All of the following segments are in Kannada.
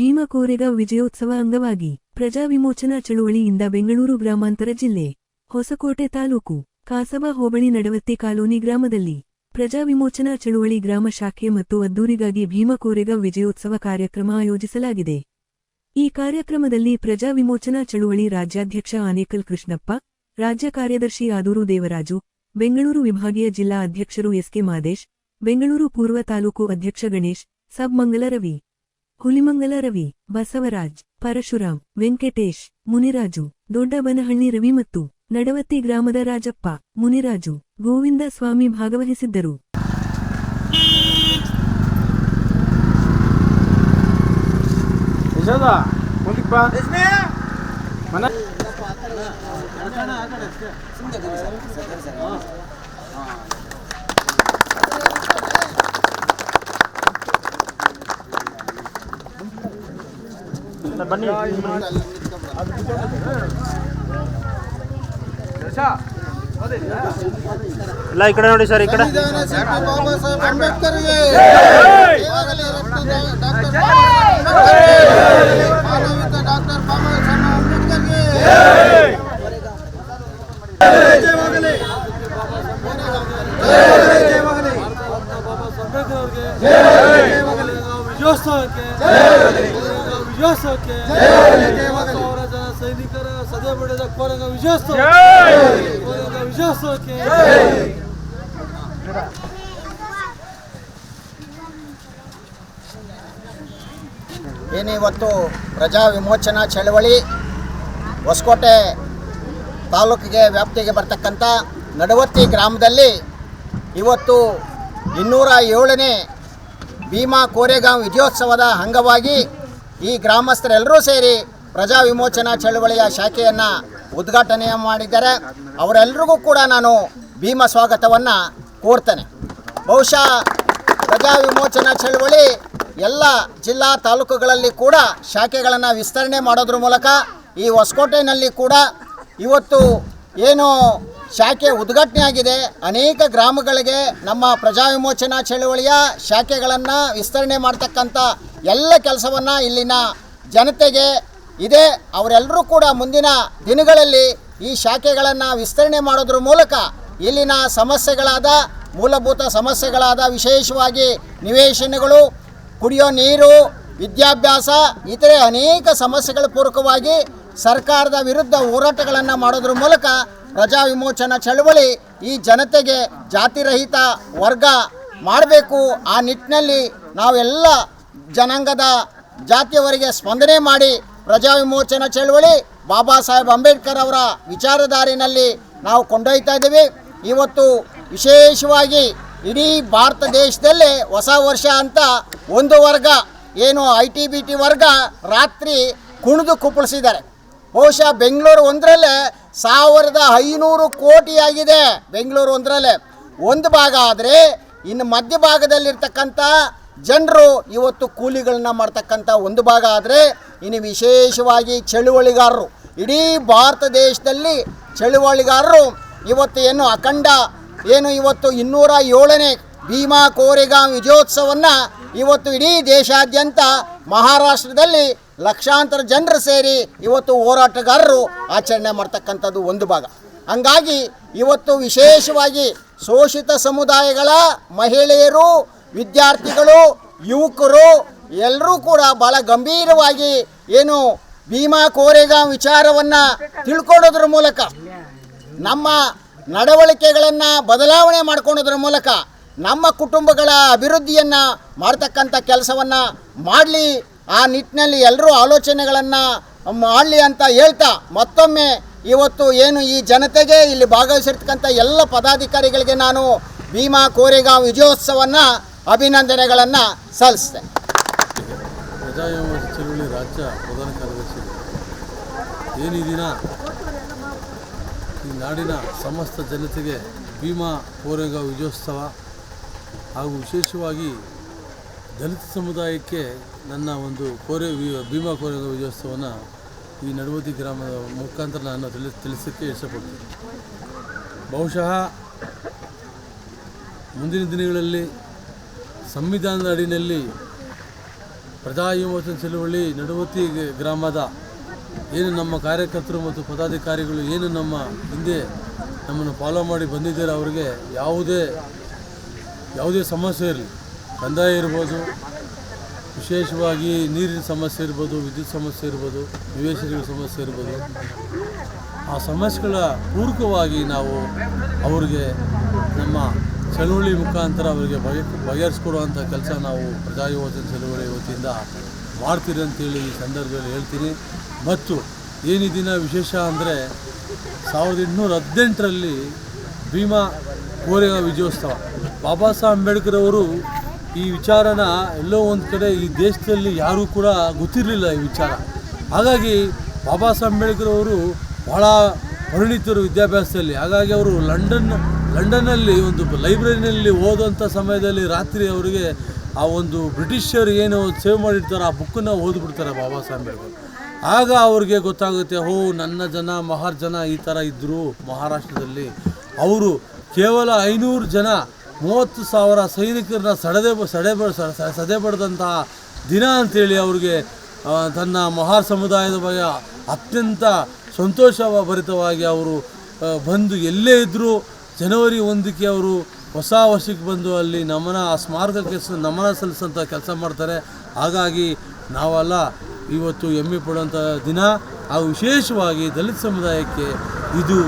ಭೀಮ ಕೋರೆಗಾಂವ್ ವಿಜಯೋತ್ಸವ ಅಂಗವಾಗಿ ಪ್ರಜಾ ವಿಮೋಚನಾ ಚಳುವಳಿಯಿಂದ ಬೆಂಗಳೂರು ಗ್ರಾಮಾಂತರ ಜಿಲ್ಲೆ ಹೊಸಕೋಟೆ ತಾಲೂಕು ಕಾಸಬಾ ಹೋಬಳಿ ನಡವತ್ತಿ ಕಾಲೋನಿ ಗ್ರಾಮದಲ್ಲಿ ಪ್ರಜಾ ವಿಮೋಚನಾ ಚಳುವಳಿ ಗ್ರಾಮ ಶಾಖೆ ಮತ್ತು ಅದ್ದೂರಿಗಾಗಿ ಭೀಮಕೋರೆಗ ವಿಜಯೋತ್ಸವ ಕಾರ್ಯಕ್ರಮ ಆಯೋಜಿಸಲಾಗಿದೆ. ಈ ಕಾರ್ಯಕ್ರಮದಲ್ಲಿ ಪ್ರಜಾ ವಿಮೋಚನಾ ಚಳುವಳಿ ರಾಜ್ಯಾಧ್ಯಕ್ಷ ಆನೇಕಲ್ ಕೃಷ್ಣಪ್ಪ, ರಾಜ್ಯ ಕಾರ್ಯದರ್ಶಿ ಆದೂರು ದೇವರಾಜು, ಬೆಂಗಳೂರು ವಿಭಾಗೀಯ ಜಿಲ್ಲಾ ಅಧ್ಯಕ್ಷರು ಎಸ್ಕೆ ಮಾದೇಶ್, ಬೆಂಗಳೂರು ಪೂರ್ವ ತಾಲೂಕು ಅಧ್ಯಕ್ಷ ಗಣೇಶ್, ಸಬ್ ಮಂಗಲ ರವಿ. ಹುಲಿಮಂಗಲ ರವಿ ಬಸವರಾಜ್ ಪರಶುರಾಮ್ ವೆಂಕಟೇಶ್ ಮುನಿರಾಜು ದೊಡ್ಡಬನಹಳ್ಳಿ ರವಿ ಮತ್ತು ನಡವತ್ತಿ ಗ್ರಾಮದ ರಾಜಪ್ಪ ಮುನಿರಾಜು ಗೋವಿಂದ ಸ್ವಾಮಿ ಭಾಗವಹಿಸಿದ್ದರು. ಮನ ಬನ್ನಿ ಎಲ್ಲ ಈ ಕಡೆ ನೋಡಿ ಸರ್ ಈ ಕಡೆ ಸಂವಿಧಾನ ಶಿಲ್ಪಿ ಬಾಬಾ ಸಾಹೇಬ್ ಅಂಬೇಡ್ಕರ್ಗೆ ಈಗಾಗಲೇ ರಕ್ತದ ಡಾಕ್ಟರ್ ಮಾನವಿಕ ಡಾಕ್ಟರ್ ಬಾಬಾ ಸಾಹೇಬ್ ಅಂಬೇಡ್ಕರ್ಗೆ ವಿಜಯೋತ್ಸವಕ್ಕೆ ವಿಜಯೋತ್ಸವಕ್ಕೆ ಸಾವಿರ ಜನ ಸೈನಿಕರ ಸದೆ ಬಡಿದ ಕೋರಂಗ ವಿಜಯೋತ್ಸವ. ಕೋರಂಗ ವಿಜಯೋತ್ಸವಕ್ಕೆ. ಏನಿವತ್ತು ಪ್ರಜಾ ವಿಮೋಚನಾ ಚಳವಳಿ ಹೊಸಕೋಟೆ ತಾಲೂಕಿಗೆ ವ್ಯಾಪ್ತಿಗೆ ಬರ್ತಕ್ಕಂಥ ನಡವತ್ತಿ ಗ್ರಾಮದಲ್ಲಿ ಇವತ್ತು ಇನ್ನೂರ ಏಳನೇ ಭೀಮಾ ಕೋರೆಗಾಂವ್ ವಿಜಯೋತ್ಸವದ ಅಂಗವಾಗಿ ಈ ಗ್ರಾಮಸ್ಥರೆಲ್ಲರೂ ಸೇರಿ ಪ್ರಜಾ ವಿಮೋಚನಾ ಚಳವಳಿಯ ಶಾಖೆಯನ್ನು ಉದ್ಘಾಟನೆ ಮಾಡಿದ್ದಾರೆ. ಅವರೆಲ್ಲರಿಗೂ ಕೂಡ ನಾನು ಭೀಮ ಸ್ವಾಗತವನ್ನು ಕೋರ್ತೇನೆ. ಬಹುಶಃ ಪ್ರಜಾ ವಿಮೋಚನಾ ಚಳವಳಿ ಎಲ್ಲ ಜಿಲ್ಲಾ ತಾಲೂಕುಗಳಲ್ಲಿ ಕೂಡ ಶಾಖೆಗಳನ್ನು ವಿಸ್ತರಣೆ ಮಾಡೋದ್ರ ಮೂಲಕ ಈ ಹೊಸಕೋಟೆನಲ್ಲಿ ಕೂಡ ಇವತ್ತು ಏನು ಶಾಖೆ ಉದ್ಘಾಟನೆ ಆಗಿದೆ. ಅನೇಕ ಗ್ರಾಮಗಳಿಗೆ ನಮ್ಮ ಪ್ರಜಾ ವಿಮೋಚನಾ ಚಳುವಳಿಯ ಶಾಖೆಗಳನ್ನು ವಿಸ್ತರಣೆ ಮಾಡ್ತಕ್ಕಂಥ ಎಲ್ಲ ಕೆಲಸವನ್ನು ಇಲ್ಲಿನ ಜನತೆಗೆ ಇದೆ. ಅವರೆಲ್ಲರೂ ಕೂಡ ಮುಂದಿನ ದಿನಗಳಲ್ಲಿ ಈ ಶಾಖೆಗಳನ್ನು ವಿಸ್ತರಣೆ ಮಾಡೋದ್ರ ಮೂಲಕ ಇಲ್ಲಿನ ಸಮಸ್ಯೆಗಳಾದ, ಮೂಲಭೂತ ಸಮಸ್ಯೆಗಳಾದ ವಿಶೇಷವಾಗಿ ನಿವೇಶನಗಳು, ಕುಡಿಯೋ ನೀರು, ವಿದ್ಯಾಭ್ಯಾಸ, ಇತರೆ ಅನೇಕ ಸಮಸ್ಯೆಗಳ ಪೂರಕವಾಗಿ ಸರ್ಕಾರದ ವಿರುದ್ಧ ಹೋರಾಟಗಳನ್ನು ಮಾಡೋದ್ರ ಮೂಲಕ ಪ್ರಜಾ ವಿಮೋಚನಾ ಚಳವಳಿ ಈ ಜನತೆಗೆ ಜಾತಿರಹಿತ ವರ್ಗ ಮಾಡಬೇಕು. ಆ ನಿಟ್ಟಿನಲ್ಲಿ ನಾವೆಲ್ಲ ಜನಾಂಗದ ಜಾತಿಯವರಿಗೆ ಸ್ಪಂದನೆ ಮಾಡಿ ಪ್ರಜಾ ವಿಮೋಚನಾ ಚಳವಳಿ ಬಾಬಾ ಸಾಹೇಬ್ ಅಂಬೇಡ್ಕರ್ ಅವರ ವಿಚಾರಧಾರಿನಲ್ಲಿ ನಾವು ಕೊಂಡೊಯ್ತಾ ಇದ್ದೀವಿ. ಇವತ್ತು ವಿಶೇಷವಾಗಿ ಇಡೀ ಭಾರತ ದೇಶದಲ್ಲೇ ಹೊಸ ವರ್ಷ ಅಂತ ಒಂದು ವರ್ಗ, ಏನು ಐ ಟಿ ಬಿ ಟಿ ವರ್ಗ ರಾತ್ರಿ ಕುಣಿದು ಕುಪ್ಪಳಿಸಿದ್ದಾರೆ. ಬಹುಶಃ ಬೆಂಗಳೂರು ಒಂದರಲ್ಲೇ ಸಾವಿರದ ಐನೂರು ಕೋಟಿ ಆಗಿದೆ ಬೆಂಗಳೂರು ಒಂದರಲ್ಲೇ. ಒಂದು ಭಾಗ ಆದರೆ ಇನ್ನು ಮಧ್ಯಭಾಗದಲ್ಲಿರ್ತಕ್ಕಂಥ ಜನರು ಇವತ್ತು ಕೂಲಿಗಳನ್ನ ಮಾಡ್ತಕ್ಕಂಥ ಒಂದು ಭಾಗ ಆದರೆ ಇನ್ನು ವಿಶೇಷವಾಗಿ ಚಳುವಳಿಗಾರರು. ಇಡೀ ಭಾರತ ದೇಶದಲ್ಲಿ ಚಳುವಳಿಗಾರರು ಇವತ್ತು ಏನು ಅಖಂಡ ಏನು ಇವತ್ತು ಇನ್ನೂರ ಏಳನೇ ಭೀಮಾ ಕೋರೆಗಾಂವ್ ವಿಜಯೋತ್ಸವವನ್ನು ಇವತ್ತು ಇಡೀ ದೇಶಾದ್ಯಂತ ಮಹಾರಾಷ್ಟ್ರದಲ್ಲಿ ಲಕ್ಷಾಂತರ ಜನರು ಸೇರಿ ಇವತ್ತು ಹೋರಾಟಗಾರರು ಆಚರಣೆ ಮಾಡ್ತಕ್ಕಂಥದ್ದು ಒಂದು ಭಾಗ. ಹಂಗಾಗಿ ಇವತ್ತು ವಿಶೇಷವಾಗಿ ಶೋಷಿತ ಸಮುದಾಯಗಳ ಮಹಿಳೆಯರು, ವಿದ್ಯಾರ್ಥಿಗಳು, ಯುವಕರು ಎಲ್ಲರೂ ಕೂಡ ಭಾಳ ಗಂಭೀರವಾಗಿ ಏನು ಭೀಮಾ ಕೋರೆಗಾಂವ್ ವಿಚಾರವನ್ನು ತಿಳ್ಕೊಳ್ಳೋದ್ರ ಮೂಲಕ, ನಮ್ಮ ನಡವಳಿಕೆಗಳನ್ನು ಬದಲಾವಣೆ ಮಾಡ್ಕೊಳೋದ್ರ ಮೂಲಕ ನಮ್ಮ ಕುಟುಂಬಗಳ ಅಭಿವೃದ್ಧಿಯನ್ನು ಮಾಡ್ತಕ್ಕಂಥ ಕೆಲಸವನ್ನು ಮಾಡಲಿ ಆ ನಿಟ್ಟಿನಲ್ಲಿ ಎಲ್ಲರೂ ಆಲೋಚನೆಗಳನ್ನು ಮಾಡಲಿ ಅಂತ ಹೇಳ್ತಾ ಮತ್ತೊಮ್ಮೆ ಇವತ್ತು ಏನು ಈ ಜನತೆಗೆ ಇಲ್ಲಿ ಭಾಗವಹಿಸಿರ್ತಕ್ಕಂಥ ಎಲ್ಲ ಪದಾಧಿಕಾರಿಗಳಿಗೆ ನಾನು ಭೀಮಾ ಕೋರೆಗಾಂವ್ ವಿಜಯೋತ್ಸವವನ್ನು ಅಭಿನಂದನೆಗಳನ್ನು ಸಲ್ಲಿಸ್ತೇನೆ. ಚಳುವಳಿ ರಾಜ್ಯ ಪ್ರಧಾನ ಕಾರ್ಯದರ್ಶಿ. ಏನು ಈ ನಾಡಿನ ಸಮಸ್ತ ಜನತೆಗೆ ಭೀಮಾ ಕೋರೆಗಾಂವ್ ವಿಜಯೋತ್ಸವ ಹಾಗೂ ವಿಶೇಷವಾಗಿ ದಲಿತ ಸಮುದಾಯಕ್ಕೆ ನನ್ನ ಒಂದು ಕೋರೆ ಭೀಮಾ ಕೋರೆ ವಿಜಯೋತ್ಸವನ ಈ ನಡುವತಿ ಗ್ರಾಮದ ಮುಖಾಂತರ ನಾನು ತಿಳಿ ತಿಳಿಸೋಕ್ಕೆ ಇಷ್ಟಪಡ್ತೀನಿ. ಬಹುಶಃ ಮುಂದಿನ ದಿನಗಳಲ್ಲಿ ಸಂವಿಧಾನದ ಅಡಿಯಲ್ಲಿ ಪ್ರಜಾ ವಿಮೋಚನ ಚಳುವಳಿ, ನಡುವತಿ ಗ್ರಾಮದ ಏನು ನಮ್ಮ ಕಾರ್ಯಕರ್ತರು ಮತ್ತು ಪದಾಧಿಕಾರಿಗಳು ಏನು ನಮ್ಮ ಹಿಂದೆ ನಮ್ಮನ್ನು ಫಾಲೋ ಮಾಡಿ ಬಂದಿದ್ದಾರೆ, ಅವರಿಗೆ ಯಾವುದೇ ಯಾವುದೇ ಸಮಸ್ಯೆ ಇರಲಿ. ಕಂದಾಯ ಇರ್ಬೋದು, ವಿಶೇಷವಾಗಿ ನೀರಿನ ಸಮಸ್ಯೆ ಇರ್ಬೋದು, ವಿದ್ಯುತ್ ಸಮಸ್ಯೆ ಇರ್ಬೋದು, ನಿವೇಶನಗಳ ಸಮಸ್ಯೆ ಇರ್ಬೋದು. ಆ ಸಮಸ್ಯೆಗಳ ಪೂರಕವಾಗಿ ನಾವು ಅವ್ರಿಗೆ ನಮ್ಮ ಚಳುವಳಿ ಮುಖಾಂತರ ಅವರಿಗೆ ಬಗೆ, ಬಗೆಹರಿಸ್ಕೊಡುವಂಥ ಕೆಲಸ ನಾವು ಪ್ರಜಾ ಯೋಜನೆ ಚಳುವಳಿ ವತಿಯಿಂದ ಮಾಡ್ತೀರಿ ಅಂತೇಳಿ ಈ ಸಂದರ್ಭದಲ್ಲಿ ಹೇಳ್ತೀನಿ. ಮತ್ತು ಏನು ಈ ದಿನ ವಿಶೇಷ ಅಂದರೆ ಸಾವಿರದ ಎಂಟುನೂರ ಹದಿನೆಂಟರಲ್ಲಿ ಭೀಮಾ ಕೋರೆಗ ವಿಜಯೋತ್ಸವ. ಬಾಬಾ ಸಾಹೇಬ್ ಅಂಬೇಡ್ಕರ್ ಅವರು ಈ ವಿಚಾರನ ಎಲ್ಲೋ ಒಂದು ಕಡೆ ಈ ದೇಶದಲ್ಲಿ ಯಾರೂ ಕೂಡ ಗೊತ್ತಿರಲಿಲ್ಲ ಈ ವಿಚಾರ. ಹಾಗಾಗಿ ಬಾಬಾ ಸಾಹೇಬ್ ಅಂಬೇಡ್ಕರ್ ಅವರು ಬಹಳ ಪರಿಣಿತರು ವಿದ್ಯಾಭ್ಯಾಸದಲ್ಲಿ. ಹಾಗಾಗಿ ಅವರು ಲಂಡನ್, ಲಂಡನ್ನಲ್ಲಿ ಒಂದು ಲೈಬ್ರರಿನಲ್ಲಿ ಓದುವಂಥ ಸಮಯದಲ್ಲಿ ರಾತ್ರಿ ಅವರಿಗೆ ಆ ಒಂದು ಬ್ರಿಟಿಷರು ಏನು ಸೇವ್ ಮಾಡಿರ್ತಾರೆ ಆ ಬುಕ್ಕನ್ನು ಓದ್ಬಿಡ್ತಾರೆ ಬಾಬಾ ಸಾಹೇಬ್ ಆಗ ಅವ್ರಿಗೆ ಗೊತ್ತಾಗುತ್ತೆ, ಓ ನನ್ನ ಜನ, ಮಹಾರ್ ಜನ ಈ ಥರ ಇದ್ದರು ಮಹಾರಾಷ್ಟ್ರದಲ್ಲಿ. ಅವರು ಕೇವಲ ಐನೂರು ಜನ ಮೂವತ್ತು ಸಾವಿರ ಸೈನಿಕರನ್ನ ಸಡದೆ ಸಡೆ ಸದೆ ಪಡೆದಂತಹ ದಿನ ಅಂತೇಳಿ ಅವ್ರಿಗೆ ತನ್ನ ಮಹಾರ್ ಸಮುದಾಯದ ಬಗ್ಗೆ ಅತ್ಯಂತ ಸಂತೋಷ ಭರಿತವಾಗಿ ಅವರು ಬಂದು ಎಲ್ಲೇ ಇದ್ದರೂ ಜನವರಿ ಒಂದಕ್ಕೆ ಅವರು ಹೊಸ ವರ್ಷಕ್ಕೆ ಬಂದು ಅಲ್ಲಿ ನಮನ ಆ ಸ್ಮಾರಕಕ್ಕೆ ನಮನ ಸಲ್ಲಿಸೋಂಥ ಕೆಲಸ ಮಾಡ್ತಾರೆ. ಹಾಗಾಗಿ ನಾವೆಲ್ಲ ಇವತ್ತು ಹೆಮ್ಮೆ ಪಡುವಂಥ ದಿನ. ಹಾಗೂ ವಿಶೇಷವಾಗಿ ದಲಿತ ಸಮುದಾಯಕ್ಕೆ ಇದು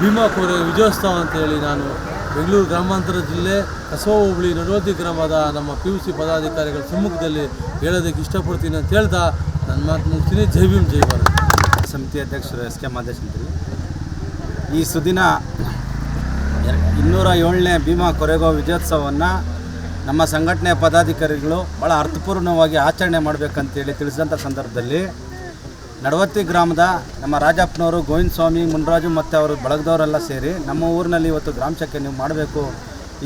ಭೀಮಾ ಕೋರೆ ವಿಜಯೋತ್ಸವ ಅಂತೇಳಿ ನಾನು ಬೆಂಗಳೂರು ಗ್ರಾಮಾಂತರ ಜಿಲ್ಲೆ ಕಸವ ಹೋಬಳಿ ನಡುವತಿ ಗ್ರಾಮದ ನಮ್ಮ ಪಿ ಯು ಸಿ ಪದಾಧಿಕಾರಿಗಳ ಸಮ್ಮುಖದಲ್ಲಿ ಹೇಳೋದಕ್ಕೆ ಇಷ್ಟಪಡ್ತೀನಿ ಅಂತ ಹೇಳ್ತಾ ನನ್ನ ಮಾತು ಮುಗಿಸ್ತೀನಿ. ಜೈ ಭೀಮ್, ಜೈ ಭಾರತ್. ಸಮಿತಿ ಅಧ್ಯಕ್ಷರು ಎಸ್ ಕೆ ಮಾದೇಶ್ ಅಂತೇಳಿ ಈ ಸುದಿನ ಇನ್ನೂರ ಏಳನೇ ಭೀಮಾ ಕೊರೆಗೋ ವಿಜಯೋತ್ಸವವನ್ನು ನಮ್ಮ ಸಂಘಟನೆಯ ಪದಾಧಿಕಾರಿಗಳು ಭಾಳ ಅರ್ಥಪೂರ್ಣವಾಗಿ ಆಚರಣೆ ಮಾಡಬೇಕಂತೇಳಿ ತಿಳಿಸಿದಂಥ ಸಂದರ್ಭದಲ್ಲಿ ನಡವತ್ತಿ ಗ್ರಾಮದ ನಮ್ಮ ರಾಜಪ್ಪನವರು, ಗೋವಿಂದ ಸ್ವಾಮಿ, ಮುನ್ರಾಜು ಮತ್ತು ಅವರು ಬಳಗದವರೆಲ್ಲ ಸೇರಿ ನಮ್ಮ ಊರಿನಲ್ಲಿ ಇವತ್ತು ಗ್ರಾಮ ಚಕ್ಕೆ ನೀವು ಮಾಡಬೇಕು.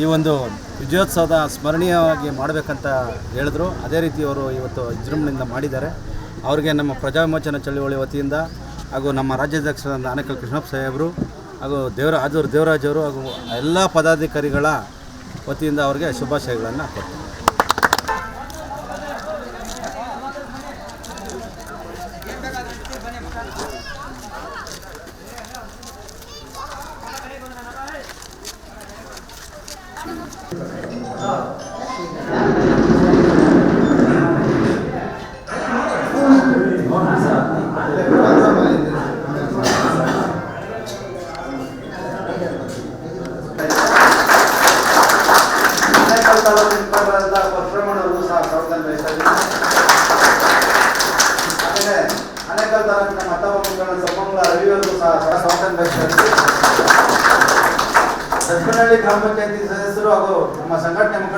ಈ ಒಂದು ವಿಜಯೋತ್ಸವದ ಸ್ಮರಣೀಯವಾಗಿ ಮಾಡಬೇಕಂತ ಹೇಳಿದ್ರು. ಅದೇ ರೀತಿ ಅವರು ಇವತ್ತು ವಿಜೃಂಭಣೆಯಿಂದ ಮಾಡಿದ್ದಾರೆ. ಅವರಿಗೆ ನಮ್ಮ ಪ್ರಜಾವಿಮೋಚನ ಚಳುವಳಿ ವತಿಯಿಂದ ಹಾಗೂ ನಮ್ಮ ರಾಜ್ಯಾಧ್ಯಕ್ಷರಾದ ಆನೇಕಲ್ ಕೃಷ್ಣಪ್ಪ ಸಾಹೇಬರು ಹಾಗೂ ದೇವರ, ಆದೂರು ದೇವರಾಜ್ ಅವರು ಹಾಗೂ ಎಲ್ಲ ಪದಾಧಿಕಾರಿಗಳ ವತಿಯಿಂದ ಅವರಿಗೆ ಶುಭಾಶಯಗಳನ್ನು ಕೊಡ್ತೀನಿ.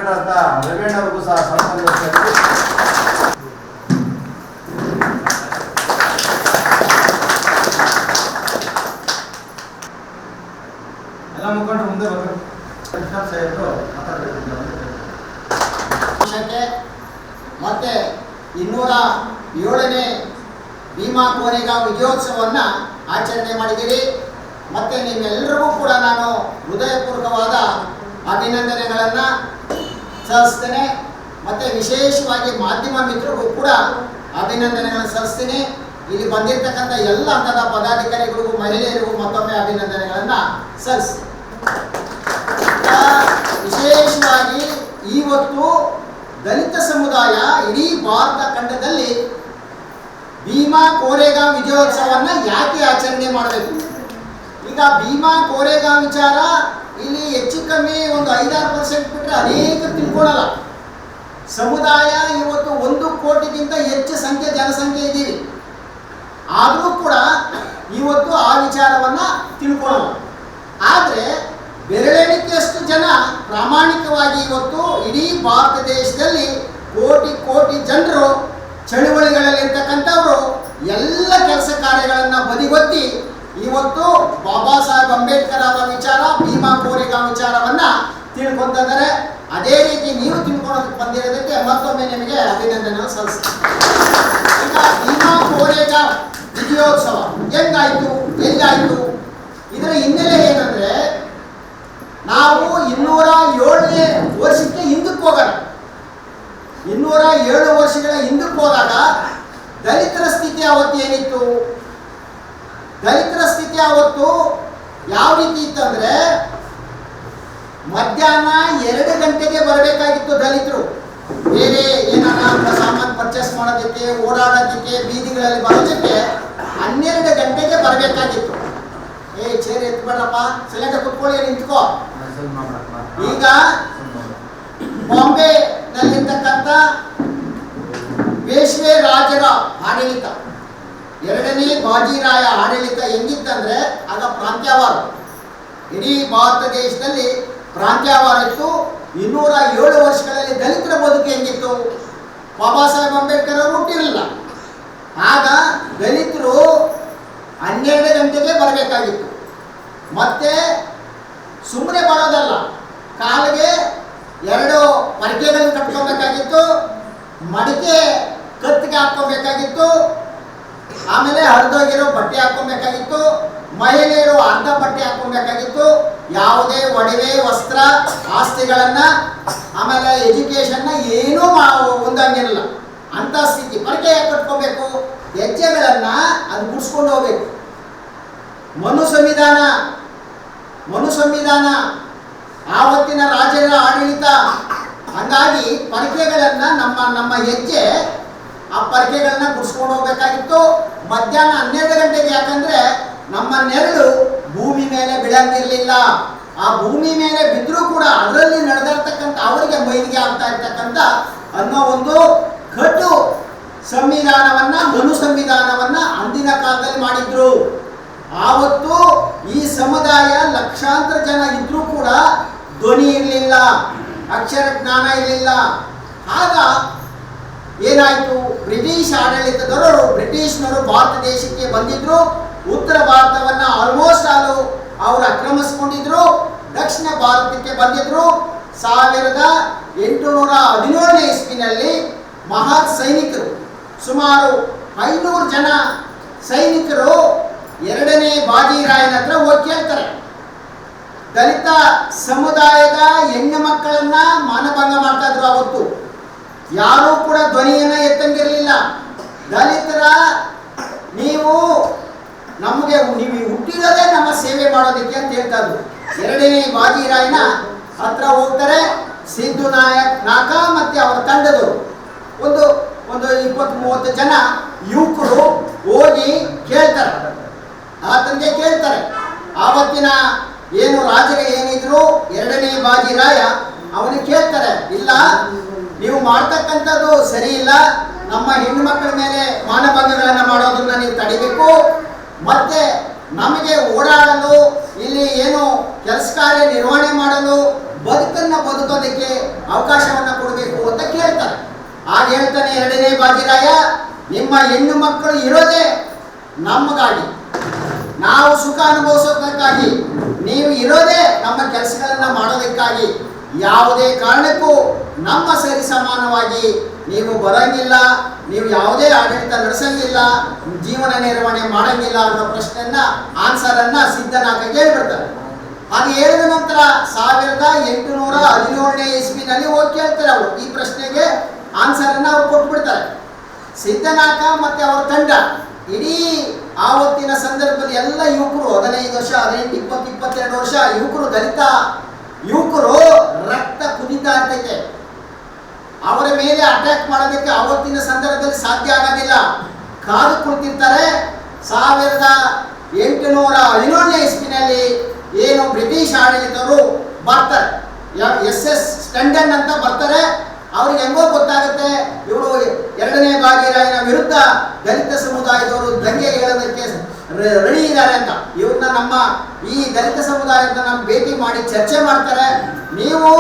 ಮುಖಂಡರಾದ ರವಿಯಣ್ಣ ಸಹ ಎಲ್ಲ ಮುಖಂಡರು ಮುಂದೆ ಬರಬೇಕು ಸಾಹೇಬರು ಮಾತಾಡಬೇಕು ಮತ್ತೆ ಇನ್ನೂರ ಏಳನೇ ಭೀಮಾ ಕೋರೆಗಾಂವ್ ವಿಜಯೋತ್ಸವವನ್ನು ಆಚರಣೆ ಮಾಡಿದ್ದೀರಿ. ಮತ್ತೆ ನಿಮ್ಮೆಲ್ಲರಿಗೂ ಕೂಡ ನಾನು ಹೃದಯಪೂರ್ವಕವಾದ ಅಭಿನಂದನೆಗಳನ್ನು ಸಲ್ಲಿಸ್ತೇನೆ. ಮತ್ತೆ ವಿಶೇಷವಾಗಿ ಮಾಧ್ಯಮ ಮಿತ್ರರಿಗೂ ಕೂಡ ಅಭಿನಂದನೆಗಳನ್ನು ಸಲ್ಲಿಸ್ತೀನಿ. ಇಲ್ಲಿ ಬಂದಿರತಕ್ಕಂಥ ಎಲ್ಲ ಹಂತದ ಪದಾಧಿಕಾರಿಗಳಿಗೂ, ಮಹಿಳೆಯರಿಗೂ ಮತ್ತೊಮ್ಮೆ ಅಭಿನಂದನೆಗಳನ್ನು ಸಲ್ಲಿಸ್ತೀನಿ. ವಿಶೇಷವಾಗಿ ಇವತ್ತು ದಲಿತ ಸಮುದಾಯ ಇಡೀ ಭಾರತ ಖಂಡದಲ್ಲಿ ಭೀಮಾ ಕೋರೆಗಾಂವ್ ವಿಜಯೋತ್ಸವನ್ನ ಯಾಕೆ ಆಚರಣೆ ಮಾಡಬೇಕು? ಈಗ ಭೀಮಾ ಕೋರೆಗಾಂವ್ ವಿಚಾರ ಇಲ್ಲಿ ಹೆಚ್ಚು ಕಮ್ಮಿ ಒಂದು ಐದಾರು ಪರ್ಸೆಂಟ್ ಬಿಟ್ಟರೆ ಅನೇಕ ತಿಳ್ಕೊಳ್ಳಲ್ಲ ಸಮುದಾಯ ಇವತ್ತು ಒಂದು ಕೋಟಿಗಿಂತ ಹೆಚ್ಚು ಸಂಖ್ಯೆ ಜನಸಂಖ್ಯೆ ಇದ್ದೀವಿ. ಆದರೂ ಕೂಡ ಇವತ್ತು ಆ ವಿಚಾರವನ್ನ ತಿಳ್ಕೊಳ್ಳಲ್ಲ ಆದರೆ ಬೆರಳೆಣಿಕೆಯಷ್ಟು ಜನ ಪ್ರಾಮಾಣಿಕವಾಗಿ ಇವತ್ತು ಇಡೀ ಭಾರತ ದೇಶದಲ್ಲಿ ಕೋಟಿ ಕೋಟಿ ಜನರು ಚಳುವಳಿಗಳಲ್ಲಿ ಇರ್ತಕ್ಕಂಥವರು ಎಲ್ಲ ಕೆಲಸ ಕಾರ್ಯಗಳನ್ನು ಬದಿಗೊತ್ತಿ ಇವತ್ತು ಬಾಬಾ ಸಾಹೇಬ್ ಅಂಬೇಡ್ಕರ್ ಅವರ ವಿಚಾರ, ಭೀಮಾ ಕೋರೆಗಾಂವ್ ವಿಚಾರವನ್ನ ತಿಳ್ಕೊಂತಂದರೆ ಅದೇ ರೀತಿ ನೀವು ತಿಳ್ಕೊಳ್ಳೋದಕ್ಕೆ ಬಂದಿರೋದಕ್ಕೆ ಮತ್ತೊಮ್ಮೆ ನಿಮಗೆ ಅಭಿನಂದನೆ ಸಲ್ಲಿಸ್ತೀನಿ. ಈಗ ಭೀಮಾ ಕೋರೆಗಾಂವ್ ವಿಜಯೋತ್ಸವ ಹೆಂಗಾಯ್ತು ಎಲ್ಲಾಯ್ತು ಇದರ ಹಿನ್ನೆಲೆ ಏನಂದ್ರೆ ನಾವು ಇನ್ನೂರ ಏಳನೇ ವರ್ಷಕ್ಕೆ ಹಿಂದಕ್ಕೆ ಹೋಗೋಣ. ಇನ್ನೂರ ಏಳು ವರ್ಷಗಳ ಹಿಂದಕ್ಕೆ ಹೋದಾಗ ದಲಿತರ ಸ್ಥಿತಿ ಅವತ್ತು ಏನಿತ್ತು ದಲಿತರ ಸ್ಥಿತಿ ಅವತ್ತು ಯಾವ ರೀತಿ ಇತ್ತಂದ್ರೆ, ಮಧ್ಯಾಹ್ನ ಎರಡು ಗಂಟೆಗೆ ಬರಬೇಕಾಗಿತ್ತು ದಲಿತರು. ಬೇರೆ ಏನಾರ ಸಾಮಾನು ಪರ್ಚೇಸ್ ಮಾಡೋದಕ್ಕೆ, ಓಡಾಡೋದಕ್ಕೆ, ಬೀದಿಗಳಲ್ಲಿ ಬರೋದಕ್ಕೆ ಹನ್ನೆರಡು ಗಂಟೆಗೆ ಬರಬೇಕಾಗಿತ್ತು. ಏ, ಚೇರ್ ಎತ್ಬೇಡಪ್ಪ ಸಿಲಿಂಡರ್ ಕುತ್ಕೊಳ್ಳಿ ನಿಂತ್ಕೋ. ಈಗ ಬಾಂಬೆ ನಲ್ಲಿರ್ತಕ್ಕಂಥ ಪೇಶ್ವೆ ರಾಜರ ಆಡಳಿತ. ಎರಡನೇ ಬಾಜಿರಾಯ ಆಡಳಿತ ಹೆಂಗಿತ್ತಂದ್ರೆ ಆಗ ಪ್ರಾಂತ್ಯವಾರ. ಇಡೀ ಭಾರತ ದೇಶದಲ್ಲಿ ಪ್ರಾಂತ್ಯವಾರ ಇತ್ತು ಇನ್ನೂರ ಏಳು ವರ್ಷಗಳಲ್ಲಿ ದಲಿತರ ಬದುಕು ಹೆಂಗಿತ್ತು? ಬಾಬಾ ಸಾಹೇಬ್ ಅಂಬೇಡ್ಕರ್ ಅವರು ಹುಟ್ಟಿರಲಿಲ್ಲ. ಆಗ ದಲಿತರು ಹನ್ನೆರಡು ಗಂಟೆಗೆ ಬರಬೇಕಾಗಿತ್ತು. ಮತ್ತೆ ಸುಮ್ಮನೆ ಬರೋದಲ್ಲ. ಕಾಲಿಗೆ ಎರಡು ಮಡಿಕೆಗಳನ್ನು ಕಟ್ಕೊಬೇಕಾಗಿತ್ತು. ಮಡಿಕೆ ಕತ್ತಿಗೆ ಹಾಕ್ಕೊಬೇಕಾಗಿತ್ತು. ಆಮೇಲೆ ಹರಿದೋಗಿರೋ ಬಟ್ಟೆ ಹಾಕೊಬೇಕಾಗಿತ್ತು ಮಹಿಳೆಯರು ಅರ್ಧ ಬಟ್ಟೆ ಹಾಕೊಬೇಕಾಗಿತ್ತು ಯಾವುದೇ ಒಡವೆ, ವಸ್ತ್ರ, ಆಸ್ತಿಗಳನ್ನ, ಆಮೇಲೆ ಎಜುಕೇಶನ್ನ ಏನೂ ಮಾ ಹೊಂದಂಗಿರಲ್ಲ ಅಂತ ಸ್ಥಿತಿ. ಪರಿಚಯ ಕಟ್ಕೋಬೇಕು? ಹೆಜ್ಜೆಗಳನ್ನ ಅದು ಗುಡ್ಸ್ಕೊಂಡು ಹೋಗ್ಬೇಕು. ಮನು ಸಂವಿಧಾನ ಮನು ಸಂವಿಧಾನ, ಆವತ್ತಿನ ರಾಜರ ಆಡಳಿತ. ಹಂಗಾಗಿ ಪರಿಚಯಗಳನ್ನ ನಮ್ಮ ನಮ್ಮ ಹೆಜ್ಜೆ ಆ ಪರಕೆಗಳನ್ನ ಗುಡ್ಸ್ಕೊಂಡು ಹೋಗ್ಬೇಕಾಗಿತ್ತು. ಮಧ್ಯಾಹ್ನ ಹನ್ನೆರಡು ಗಂಟೆಗೆ ಯಾಕಂದ್ರೆ ನಮ್ಮ ನೆರಳು ಭೂಮಿ ಮೇಲೆ ಬೀಳಂಗಿರ್ಲಿಲ್ಲ ಆ ಭೂಮಿ ಮೇಲೆ ಬಿದ್ದರೂ ಕೂಡ ಅದರಲ್ಲಿ ನಡೆದಿರ್ತಕ್ಕಂಥ ಅವರಿಗೆ ಮೈಲಿಗೆ ಆಗ್ತಾ ಇರ್ತಕ್ಕಂಥ ಅನ್ನೋ ಒಂದು ಕಟ್ಟು ಸಂವಿಧಾನವನ್ನ, ಮನು ಸಂವಿಧಾನವನ್ನ ಅಂದಿನ ಕಾಲದಲ್ಲಿ ಮಾಡಿದ್ರು. ಆವತ್ತು ಈ ಸಮುದಾಯ ಲಕ್ಷಾಂತರ ಜನ ಇದ್ರೂ ಕೂಡ ಧ್ವನಿ ಇರಲಿಲ್ಲ, ಅಕ್ಷರ ಜ್ಞಾನ ಇರಲಿಲ್ಲ. ಆಗ ಏನಾಯಿತು? ಬ್ರಿಟಿಷ್ ಆಡಳಿತದವರು ಬ್ರಿಟಿಷ್ನರು ಭಾರತ ದೇಶಕ್ಕೆ ಬಂದಿದ್ರು. ಉತ್ತರ ಭಾರತವನ್ನ ಆಲ್ಮೋಸ್ಟ್ ಆಲು ಅವರು ಆಕ್ರಮಿಸ್ಕೊಂಡಿದ್ರು. ದಕ್ಷಿಣ ಭಾರತಕ್ಕೆ ಬಂದಿದ್ರು. ಸಾವಿರದ ಎಂಟುನೂರ ಹದಿನೇಳನೇ ಇಸ್ವಿನಲ್ಲಿ ಮಹಾ ಸೈನಿಕರು, ಸುಮಾರು ಐನೂರು ಜನ ಸೈನಿಕರು ಎರಡನೇ ಬಾಜಿರಾಯನ ಹತ್ರ ಹೋಗಿ ಕೇಳ್ತಾರೆ. ದಲಿತ ಸಮುದಾಯದ ಹೆಣ್ಣು ಮಕ್ಕಳನ್ನ ಮಾನಭಂಗ ಮಾಡ್ತಾ ಇದ್ರು ಅವತ್ತು ಯಾರೂ ಕೂಡ ಧ್ವನಿಯನ್ನ ಎತ್ತಂಗಿರಲಿಲ್ಲ. ದಲಿತರ, ನೀವು ನಮಗೆ ನೀವು ಹುಟ್ಟಿರೋದೇ ನಮ್ಮ ಸೇವೆ ಮಾಡೋದಕ್ಕೆ ಅಂತ ಹೇಳ್ತಾ ಎರಡನೇ ಬಾಜಿರಾಯನ ಹತ್ರ ಹೋಗ್ತಾರೆ, ಸಿದ್ದು ನಾಯಕ್ ನಾಕ ಮತ್ತೆ ಅವರ ತಂಡದವರು ಒಂದು ಒಂದು ಇಪ್ಪತ್ತು ಮೂವತ್ತು ಜನ ಯುವಕರು ಹೋಗಿ ಕೇಳ್ತಾರೆ. ಆತನಿಗೆ ಕೇಳ್ತಾರೆ, ಆವತ್ತಿನ ಏನು ರಾಜರು ಏನಿದ್ರು? ಎರಡನೇ ಬಾಜಿರಾಯ ಅವನಿಗೆ ಕೇಳ್ತಾರೆ, ಇಲ್ಲ ನೀವು ಮಾಡ್ತಕ್ಕಂಥದ್ದು ಸರಿ ಇಲ್ಲ. ನಮ್ಮ ಹೆಣ್ಣು ಮಕ್ಕಳ ಮೇಲೆ ಮಾನಭಂಗಗಳನ್ನು ಮಾಡೋದನ್ನ ನೀವು ತಡಿಬೇಕು. ಮತ್ತೆ ನಮಗೆ ಓಡಾಡಲು, ಇಲ್ಲಿ ಏನು ಕೆಲಸ ಕಾರ್ಯ ನಿರ್ವಹಣೆ ಮಾಡಲು ಬದುಕನ್ನ ಬದುಕೋದಕ್ಕೆ ಅವಕಾಶವನ್ನ ಕೊಡಬೇಕು ಅಂತ ಕೇಳ್ತಾರೆ. ಆಗ ಹೇಳ್ತಾನೆ ಎರಡನೇ ಬಾಜಿರಾಯ, ನಿಮ್ಮ ಹೆಣ್ಣು ಮಕ್ಕಳು ಇರೋದೇ ನಮಗಾಗಿ. ನಾವು ಸುಖ ಅನುಭವಿಸೋದಕ್ಕಾಗಿ, ನೀವು ಇರೋದೇ ನಮ್ಮ ಕೆಲಸಗಳನ್ನ ಮಾಡೋದಕ್ಕಾಗಿ. ಯಾವುದೇ ಕಾರಣಕ್ಕೂ ನಮ್ಮ ಸರಿ ಸಮಾನವಾಗಿ ನೀವು ಬರಂಗಿಲ್ಲ, ನೀವು ಯಾವುದೇ ಆಡಳಿತ ನಡೆಸಂಗಿಲ್ಲ, ಜೀವನ ನಿರ್ವಹಣೆ ಮಾಡಂಗಿಲ್ಲ ಅನ್ನೋ ಪ್ರಶ್ನೆಯನ್ನ ಆನ್ಸರ್ ಅನ್ನ ಸಿದ್ಧನಾಗ ಹೇಳ್ಬಿಡ್ತಾರೆ ಅದು ಹೇಳಿದ ನಂತರ ಸಾವಿರದ ಎಂಟುನೂರ ಹದಿನೇಳನೇ ಇಸ್ವಿನಲ್ಲಿ ಹೋಗಿ ಕೇಳ್ತಾರೆ ಅವರು. ಈ ಪ್ರಶ್ನೆಗೆ ಆನ್ಸರ್ ಅನ್ನ ಅವ್ರು ಕೊಟ್ಬಿಡ್ತಾರೆ. ಸಿದ್ಧನಾಕ ಮತ್ತೆ ಅವರ ತಂಡ. ಇಡೀ ಆವತ್ತಿನ ಸಂದರ್ಭದಲ್ಲಿ ಎಲ್ಲ ಯುವಕರು, ಹದಿನೈದು ವರ್ಷ, ಹದಿನೆಂಟು, ಇಪ್ಪತ್ತು, ಇಪ್ಪತ್ತೆರಡು ವರ್ಷ ಯುವಕರು ದಲಿತ ಯುವಕರು ರಕ್ತ ಕುದಿತಾ ಇರ್ತೈತೆ. ಅವರ ಮೇಲೆ ಅಟ್ಯಾಕ್ ಮಾಡೋದಕ್ಕೆ ಅವತ್ತಿನ ಸಂದರ್ಭದಲ್ಲಿ ಸಾಧ್ಯ ಆಗೋದಿಲ್ಲ. ಕಾದು ಕುಳಿತಿರ್ತಾರೆ. ಸಾವಿರದ ಎಂಟುನೂರ ಹದಿನೇಳನೇ ಇಸ್ವಿನಲ್ಲಿ ಏನು ಬ್ರಿಟಿಷ್ ಆಡಳಿತರು ಬರ್ತಾರೆ. ಎಸ್ ಎಸ್ ಸ್ಟಂಡನ್ ಅಂತ ಬರ್ತಾರೆ. ಅವ್ರಿಗೆ ಹೆಂಗೋ ಗೊತ್ತಾಗುತ್ತೆ. ಇವರು ಎರಡನೇ ಭಾಗಿರಾಯನ ವಿರುದ್ಧ ದಲಿತ ಸಮುದಾಯದವರು ದಂಗೆ ಹೇಳೋದಕ್ಕೆ ರೆಡಿ ಇದ್ದಾರೆ ಅಂತ. ಇವ್ರನ್ನ ನಮ್ಮ ಈ ದಲಿತ ಸಮುದಾಯದ ನಮ್ಮ ಭೇಟಿ ಮಾಡಿ ಚರ್ಚೆ ಮಾಡ್ತಾರೆ. ನೀವು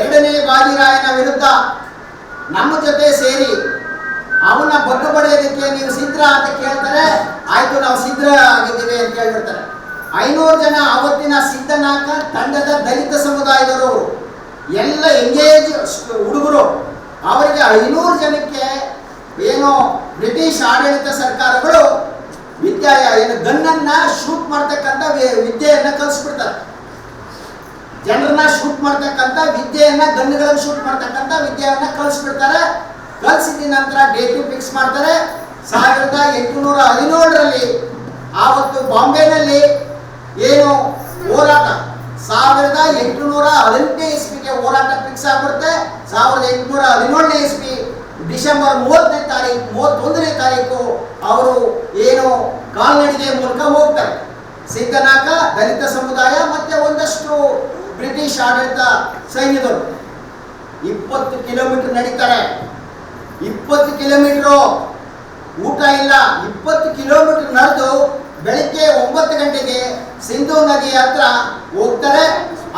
ಎರಡನೇ ಬಾಜಿರಾಯನ ವಿರುದ್ಧ ನಮ್ಮ ಜೊತೆ ಸೇರಿ ಅವನ್ನ ಬಗ್ಗು ಪಡೆಯೋದಕ್ಕೆ ನೀವು ಸಿದ್ಧ ಅಂತ ಕೇಳ್ತಾರೆ. ಆಯ್ತು, ನಾವು ಸಿದ್ಧ ಆಗಿದ್ದೀವಿ ಅಂತ ಹೇಳ್ಬಿಡ್ತಾರೆ. ಐನೂರು ಜನ ಅವತ್ತಿನ ಸಿದ್ಧನಾಕ ತಂಡದ ದಲಿತ ಸಮುದಾಯದವರು, ಎಲ್ಲ ಎಂಗೇಜ್ ಹುಡುಗರು, ಅವರಿಗೆ ಐನೂರು ಜನಕ್ಕೆ ಏನು ಬ್ರಿಟಿಷ್ ಆಡಳಿತ ಸರ್ಕಾರಗಳು ವಿದ್ಯಾ ಏನು ಗನ್ನನ್ನ ಶೂಟ್ ಮಾಡ್ತಕ್ಕಂಥ ವಿದ್ಯೆಯನ್ನ ಕಲಿಸ್ಬಿಡ್ತಾರೆ. ಜನರನ್ನ ಶೂಟ್ ಮಾಡ್ತಕ್ಕಂಥ ವಿದ್ಯೆಯನ್ನ ಗನ್ನುಗಳನ್ನು ಶೂಟ್ ಮಾಡ್ತಕ್ಕಂಥ ವಿದ್ಯೆಯನ್ನ ಕಲಿಸ್ಬಿಡ್ತಾರೆ. ಕಲಿಸಿದ ನಂತರ ಡೇಟು ಫಿಕ್ಸ್ ಮಾಡ್ತಾರೆ. ಸಾವಿರದ ಎಂಟುನೂರ ಹದಿನೇಳರಲ್ಲಿ ಆವತ್ತು ಬಾಂಬೆನಲ್ಲಿ ಏನು ಹೋರಾಟ? ಸಾವಿರದ ಎಂಟುನೂರ ಹದಿನೆಂಟನೇ ಇಸ್ವಿಗೆ ಹೋರಾಟ ಫಿಕ್ಸ್ ಆಗ್ಬಿಡುತ್ತೆ. ಸಾವಿರದ ಎಂಟುನೂರ ಹದಿನೇಳನೇ ಇಸ್ವಿ ಡಿಸೆಂಬರ್ ಮೂವತ್ತನೇ ತಾರೀಕು, ಮೂವತ್ತೊಂದನೇ ತಾರೀಕು ಅವರು ಏನು ಕಾಲ್ನಡಿಗೆ ಮೂಲಕ ಹೋಗ್ತಾರೆ. ಸಿದ್ದನಾಕ ದಲಿತ ಸಮುದಾಯ ಮತ್ತೆ ಒಂದಷ್ಟು ಬ್ರಿಟಿಷ್ ಆಡಳಿತ ಸೈನ್ಯದವರು. ಇಪ್ಪತ್ತು ಕಿಲೋಮೀಟರ್ ನಡೀತಾರೆ. ಇಪ್ಪತ್ತು ಕಿಲೋಮೀಟರು ಊಟ ಇಲ್ಲ. ಇಪ್ಪತ್ತು ಕಿಲೋಮೀಟರ್ ನಡೆದು ಬೆಳಿಗ್ಗೆ ಒಂಬತ್ತು ಗಂಟೆಗೆ ಸಿಂಧೂ ನದಿ ಹತ್ರ ಹೋಗ್ತಾರೆ.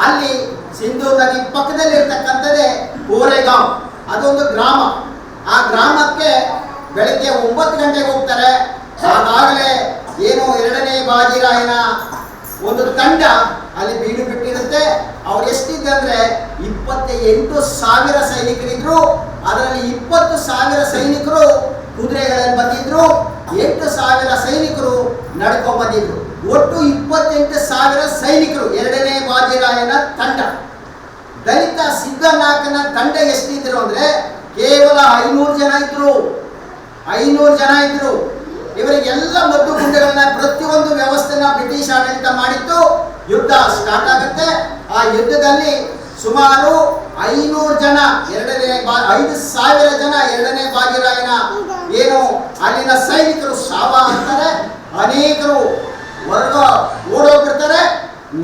ಅಲ್ಲಿ ಸಿಂಧೂ ನದಿ ಪಕ್ಕದಲ್ಲಿ ಇರ್ತಕ್ಕಂಥದ್ದೇ ಕೋರೆಗಾಂವ್ ಅದೊಂದು ಗ್ರಾಮ. ಆ ಗ್ರಾಮಕ್ಕೆ ಬೆಳಗ್ಗೆ ಒಂಬತ್ತು ಗಂಟೆಗೆ ಹೋಗ್ತಾರೆ. ಅದಾಗಲೇ ಏನು ಎರಡನೇ ಬಾಜಿರಾಯನ ಒಂದು ತಂಡ ಅಲ್ಲಿ ಬೀಡು ಬಿಟ್ಟಿರುತ್ತೆ. ಅವ್ರು ಎಷ್ಟಿದ್ದಂದ್ರೆ ಇಪ್ಪತ್ತ ಎಂಟು ಸಾವಿರ ಸೈನಿಕರಿದ್ರು. ಅದರಲ್ಲಿ ಇಪ್ಪತ್ತು ಸಾವಿರ ಸೈನಿಕರು ಕುದುರೆಗಳಲ್ಲಿ ಬಂದಿದ್ರು. ಎಂಟು ಸಾವಿರ ಸೈನಿಕರು ನಡ್ಕೊಂಡ್ ಬಂದಿದ್ರು. ಒಟ್ಟು ಇಪ್ಪತ್ತೆಂಟು ಸಾವಿರ ಸೈನಿಕರು ಎರಡನೇ ಬಾಜಿರಾಯನ ತಂಡ. ದಲಿತ ಸಿದ್ದನಾಥನ ತಂಡ ಎಷ್ಟಿದ್ರು ಅಂದ್ರೆ ಕೇವಲ ಐನೂರು ಜನ ಇದ್ರು. ಐನೂರು ಜನ ಇದ್ರು. ಇವರಿಗೆಲ್ಲ ಮದ್ದು ಗುಂಡೆಗಳನ್ನ ಪ್ರತಿಯೊಂದು ವ್ಯವಸ್ಥೆನ ಬ್ರಿಟಿಷ್ ಆಡಳಿತ ಮಾಡಿತ್ತು. ಯುದ್ಧ ಸ್ಟಾರ್ಟ್ ಆಗುತ್ತೆ. ಆ ಯುದ್ಧದಲ್ಲಿ ಸುಮಾರು ಐನೂರು ಜನ, ಎರಡನೇ ಐದು ಸಾವಿರ ಜನ ಎರಡನೇ ಬಾಗಿರಾಯನ ಏನು ಅಲ್ಲಿನ ಸೈನಿಕರು ಸಾವ ಅಂತಾರೆ ಅನೇಕರು ಹೊರಗ ಓಡೋಗಿರ್ತಾರೆ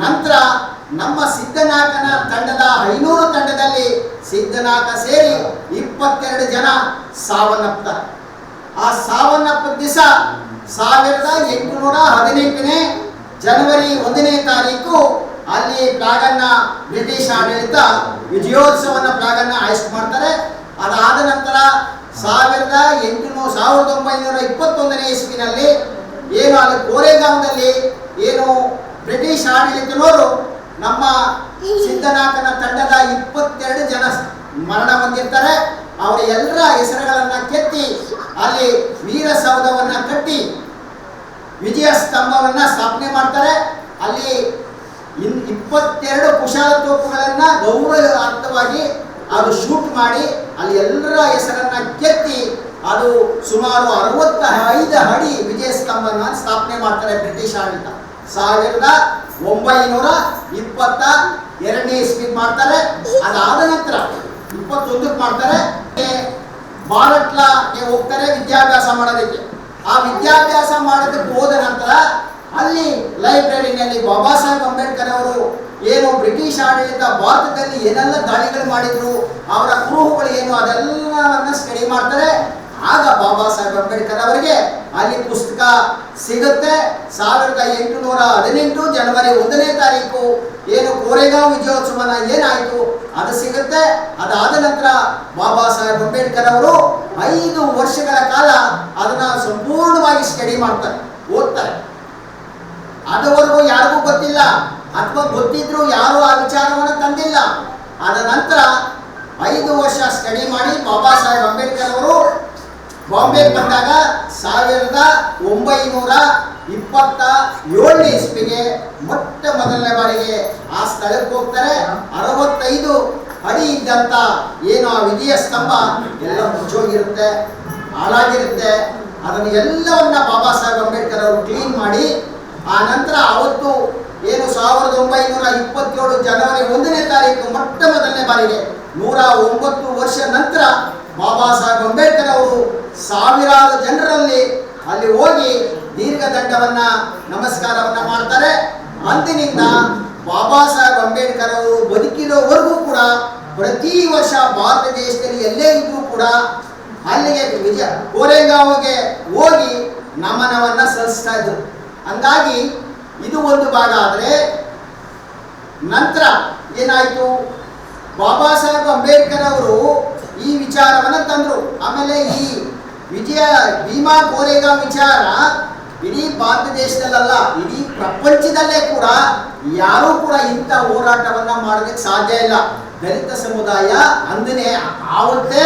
ನಂತರ ನಮ್ಮ ಸಿದ್ಧನಾಥನ ತಂಡದ ಐನೂರು ತಂಡದಲ್ಲಿ ಸಿದ್ಧನಾಥ ಸೇರಿ ಇಪ್ಪತ್ತೆರಡು ಜನ ಸಾವನ್ನಪ್ತಾರೆ ಆ ಸಾವನ್ನಪ್ಪ ದಿವಸ ಸಾವಿರದ ಎಂಟುನೂರ ಹದಿನೆಂಟನೇ ಜನವರಿ ಒಂದನೇ ತಾರೀಕು ಅಲ್ಲಿ ಪ್ರಾಗನ್ನ ಬ್ರಿಟಿಷ್ ಆಡಳಿತ ವಿಜಯೋತ್ಸವನ ಪ್ರಾಗನ್ನ ಆಯ್ಕೆ ಮಾಡ್ತಾರೆ. ಅದಾದ ನಂತರ ಸಾವಿರದ ಎಂಟುನೂರ ಸಾವಿರದ ಒಂಬೈನೂರ ಇಪ್ಪತ್ತೊಂದನೇ ಇಸ್ವಿನಲ್ಲಿ ಏನು ಅಲ್ಲಿ ಕೋರೆಗಾಂವ್ನಲ್ಲಿ ಏನು ಬ್ರಿಟಿಷ್ ಆಡಳಿತದವರು ನಮ್ಮ ಸಿದ್ಧನಾಥನ ತಂಡದ ಇಪ್ಪತ್ತೆರಡು ಜನ ಮರಣ ಹೊಂದಿರ್ತಾರೆ. ಅವರ ಎಲ್ಲರ ಹೆಸರುಗಳನ್ನ ಕೆತ್ತಿ ಅಲ್ಲಿ ವೀರ ಸೌಧವನ್ನ ಕಟ್ಟಿ ವಿಜಯ ಸ್ತಂಭವನ್ನ ಸ್ಥಾಪನೆ ಮಾಡ್ತಾರೆ. ಅಲ್ಲಿ ಇನ್ ಇಪ್ಪತ್ತೆರಡು ಕುಶಾಲ ತೋಪುಗಳನ್ನ ಗೌರವಾರ್ಥವಾಗಿ ಅದು ಶೂಟ್ ಮಾಡಿ ಅಲ್ಲಿ ಎಲ್ಲರ ಹೆಸರನ್ನ ಕೆತ್ತಿ ಅದು ಸುಮಾರು ಅರವತ್ತ ಐದು ಅಡಿ ವಿಜಯ ಸ್ತಂಭನ ಸ್ಥಾಪನೆ ಮಾಡ್ತಾರೆ ಬ್ರಿಟಿಷ್ ಆಡಳಿತ ಸಾವಿರದ ಒಂಬೈನೂರ ಇಪ್ಪತ್ತ ಎರಡನೇ ಇಸ್ವಿ ಮಾಡ್ತಾರೆ. ಅದಾದ ನಂತರ ಇಪ್ಪತ್ತೊಂದಕ್ಕೆ ಮಾಡ್ತಾರೆ. ಬಾರಟ್ಲಾಗೆ ಹೋಗ್ತಾರೆ ವಿದ್ಯಾಭ್ಯಾಸ ಮಾಡೋದಕ್ಕೆ. ಆ ವಿದ್ಯಾಭ್ಯಾಸ ಮಾಡೋದಕ್ಕೆ ಹೋದ ನಂತರ ಅಲ್ಲಿ ಲೈಬ್ರರಿನಲ್ಲಿ ಬಾಬಾ ಸಾಹೇಬ್ ಅಂಬೇಡ್ಕರ್ ಅವರು ಏನು ಬ್ರಿಟಿಷ್ ಆಡಳಿತ ಭಾರತದಲ್ಲಿ ಏನೆಲ್ಲ ದಾಳಿಗಳು ಮಾಡಿದ್ರು, ಅವರ ಕುರುಹುಗಳು ಏನು, ಅದೆಲ್ಲವನ್ನ ಸ್ಟಡಿ ಮಾಡ್ತಾರೆ. ಆಗ ಬಾಬಾ ಸಾಹೇಬ್ ಅಂಬೇಡ್ಕರ್ ಅವರಿಗೆ ಅಲ್ಲಿ ಪುಸ್ತಕ ಸಿಗುತ್ತೆ. ಸಾವಿರದ ಎಂಟುನೂರ ಹದಿನೆಂಟು ಜನವರಿ ಒಂದನೇ ತಾರೀಕು, ಏನು ಕೋರೆಗಾಂವ್ ವಿಜಯೋತ್ಸವನ ಏನಾಯಿತು? ಅದು ಸಿಗುತ್ತೆ. ಅದಾದ ನಂತರ ಬಾಬಾ ಸಾಹೇಬ್ ಅಂಬೇಡ್ಕರ್ ಅವರು ಐದು ವರ್ಷಗಳ ಕಾಲ ಅದನ್ನ ಸಂಪೂರ್ಣವಾಗಿ ಸ್ಟಡಿ ಮಾಡ್ತಾರೆ, ಓದ್ತಾರೆ. ಅದುವರೆಗೂ ಯಾರಿಗೂ ಗೊತ್ತಿಲ್ಲ. ಅಥವಾ ಗೊತ್ತಿದ್ರು ಯಾರು ಆ ವಿಚಾರವನ್ನು ತಂದಿಲ್ಲ. ಅದ ನಂತರ ಐದು ವರ್ಷ ಸ್ಟಡಿ ಮಾಡಿ ಬಾಬಾ ಸಾಹೇಬ್ ಅಂಬೇಡ್ಕರ್ ಅವರು ಬಾಂಬೆಗೆ ಬಂದಾಗ ಸಾವಿರದ ಒಂಬೈನೂರ ಇಪ್ಪತ್ತ ಏಳನೇ ಇಸ್ವಿಗೆ ಮೊಟ್ಟ ಮೊದಲನೇ ಬಾರಿಗೆ ಆ ಸ್ಥಳಕ್ಕೆ ಹೋಗ್ತಾರೆ. ಅರವತ್ತೈದು ಅಡಿ ಇದ್ದಂತ ಏನು ಆ ವಿಧಿಯ ಸ್ತಂಭ ಎಲ್ಲ ಮುಚ್ಚೋಗಿರುತ್ತೆ, ಹಾಳಾಗಿರುತ್ತೆ. ಅದನ್ನು ಎಲ್ಲವನ್ನ ಬಾಬಾ ಸಾಹೇಬ್ ಅಂಬೇಡ್ಕರ್ ಅವರು ಕ್ಲೀನ್ ಮಾಡಿ, ಆ ನಂತರ ಅವತ್ತು ಏನು ಸಾವಿರದ ಒಂಬೈನೂರ ಇಪ್ಪತ್ತೇಳು ಜನವರಿ ಒಂದನೇ ತಾರೀಕು ಮೊಟ್ಟ ಮೊದಲನೇ ಬಾರಿಗೆ ನೂರ ಒಂಬತ್ತು ವರ್ಷ ನಂತರ ಬಾಬಾ ಸಾಹೇಬ್ ಅಂಬೇಡ್ಕರ್ ಅವರು ಸಾವಿರಾರು ಜನರಲ್ಲಿ ಅಲ್ಲಿ ಹೋಗಿ ದೀರ್ಘದಂಡವನ್ನ, ನಮಸ್ಕಾರವನ್ನ ಮಾಡ್ತಾರೆ. ಅಂದಿನಿಂದ ಬಾಬಾ ಸಾಹೇಬ್ ಅಂಬೇಡ್ಕರ್ ಅವರು ಬದುಕಿರೋವರೆಗೂ ಕೂಡ ಪ್ರತಿ ವರ್ಷ ಭಾರತ ದೇಶದಲ್ಲಿ ಎಲ್ಲೇ ಇದ್ರೂ ಕೂಡ ಅಲ್ಲಿಗೆ ವಿಜಯ ಕೋರೆಗಾಂವ್ಗೆ ಹೋಗಿ ನಮನವನ್ನ ಸಲ್ಲಿಸ್ತಾ ಇದ್ರು. ಹಂಗಾಗಿ ಇದು ಒಂದು ಭಾಗ ಆದರೆ ನಂತರ ಏನಾಯಿತು? ಬಾಬಾ ಸಾಹೇಬ್ ಅಂಬೇಡ್ಕರ್ ಅವರು ಈ ವಿಚಾರವನ್ನು ತಂದ್ರು. ಆಮೇಲೆ ಈ ವಿಜಯ ಭೀಮಾ ಕೋರೆಗಾಂವ್ ವಿಚಾರ ಇಡೀ ಭಾರತ ದೇಶದಲ್ಲ ಇಡೀ ಪ್ರಪಂಚದಲ್ಲೇ ಕೂಡ ಯಾರೂ ಕೂಡ ಇಂಥ ಹೋರಾಟವನ್ನ ಮಾಡೋದಕ್ಕೆ ಸಾಧ್ಯ ಇಲ್ಲ. ದಲಿತ ಸಮುದಾಯ ಅಂದನೆ ಆವತ್ತೇ